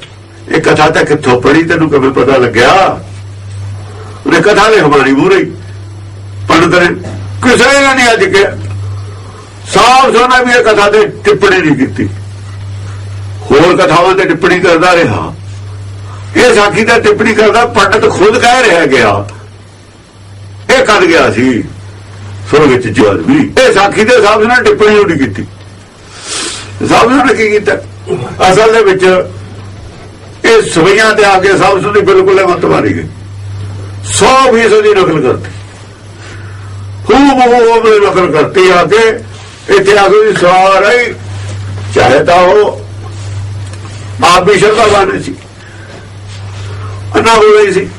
ਇਹ ਕਥਾ ਤਾਂ ਕਿੱਥੋਂ ਪੜੀ ਤੈਨੂੰ ਕਿਵੇਂ ਪਤਾ ਲੱਗਿਆ? ਉਹਨੇ ਕਥਾ ਲਿਖ ਹਮਾਰੀ ਮੂਰੇ ਪੰਡਤ ਨੇ, ਕਿਸੇ ਨੇ ਨਹੀਂ ਅੱਜ ਕਿਹਾ। ਸਾਫ਼ ਸੋਨਾ ਵੀ ਇਹ ਕਥਾ ਤੇ ਟਿੱਪਣੀ ਨਹੀਂ ਕੀਤੀ। ਹੋਰ ਕਥਾਵਾਂ ਤੇ ਟਿੱਪਣੀ ਕਰਦਾ ਰਿਹਾ। ਇਹ ਸਾਖੀ ਤੇ ਟਿੱਪਣੀ ਕਰਦਾ ਪੰਡਤ ਖੁਦ ਕਹਿ ਰਿਹਾ ਗਿਆ ਇਹ ਕਦ ਗਿਆ ਸੀ? ਸੁਰਗ ਚ ਜਵਾਨ ਵੀ। ਇਹ ਸਾਖੀ ਦੇ ਹਿਸਾਬ ਨਾਲ ਟਿੱਪਣੀ ਨਹੀਂ ਕੀਤੀ। ਹਿਸਾਬ ਨਾਲ ਕੀ ਕੀਤਾ? ਅਸਲ ਦੇ ਵਿੱਚ ਇਹ ਸਵਈਆਂ ਤੇ ਆ ਕੇ ਸਭ ਸੁਣੀ ਬਿਲਕੁਲ ਇਹ ਮਤ ਮਾਰੀ ਗਈ। 100% ਦੀ ਨਕਲ ਕਰਤੀ। ਖੂਬ ਉਹ ਨਕਲ ਕਰਤੀ ਆ ਕੇ ਇੱਥੇ ਆ ਕੇ ਸਵਾਰ ਹੀ ਚਾਹੇ ਤਾਂ ਉਹ ਆਪ ਵੀ ਸ਼ਰਧਾਵਾਨ ਸੀ। ਅੰਨਾ ਹੋ ਸੀ।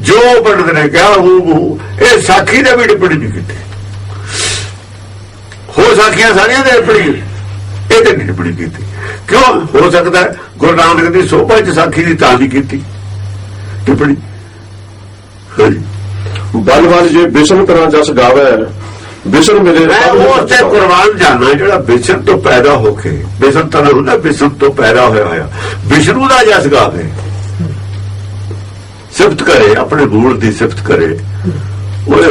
ਜੋ ਪੰਡਤ ਨੇ ਕਿਹਾ ਉਹ ਇਹ ਸਾਖੀ ਦੇ ਵੀ ਟਿੱਪਣੀ ਨਹੀਂ ਕੀਤੀ। ਹੋ ਸਾਖੀਆਂ ਸਾਰੀਆਂ ਦੇ ਟਿੱਪਣੀ ਇਹ ਤੇ ਨਹੀਂ ਟਿੱਪਣੀ ਕੀਤੀ। ਕਿਉਂ? ਹੋ ਸਕਦਾ ਗੁਰੂ ਨਾਨਕ ਦੀ ਸੋਭਾ ਚ ਸਾਖੀ ਦੀ ਤਾਂ ਨਹੀਂ ਕੀਤੀ। ਟਿੱਪਣੀ। ਹਾਂਜੀ। ਬਲ-ਬਲ ਜੇ ਬਿਸ਼ਨ ਤਰ੍ਹਾਂ ਜਸ ਗਾਵੇ ਬਿਸਰੂ ਮਿਲੇ ਮੈਂ ਉਹ ਸੱਚ ਤੇ ਕੁਰਬਾਨ ਜਾਣਾ ਜਿਹੜਾ ਵਿਸ਼ਨ ਤੋਂ ਪੈਦਾ ਹੋ ਕੇ ਵਿਸ਼ਨ ਤਾਂ ਨਾ ਹੁੰਦਾ ਵਿਸ਼ਨ ਤੋਂ ਪੈਦਾ ਹੋਇਆ ਹੋਇਆ। ਵਿਸ਼ਨੂੰ ਦਾ ਜਸ ਗਾਵੇ ਸਿਫਤ ਕਰੇ ਆਪਣੇ ਮੂਲ ਦੀ ਸਿਫਤ ਕਰੇ। ਉਹਦੇ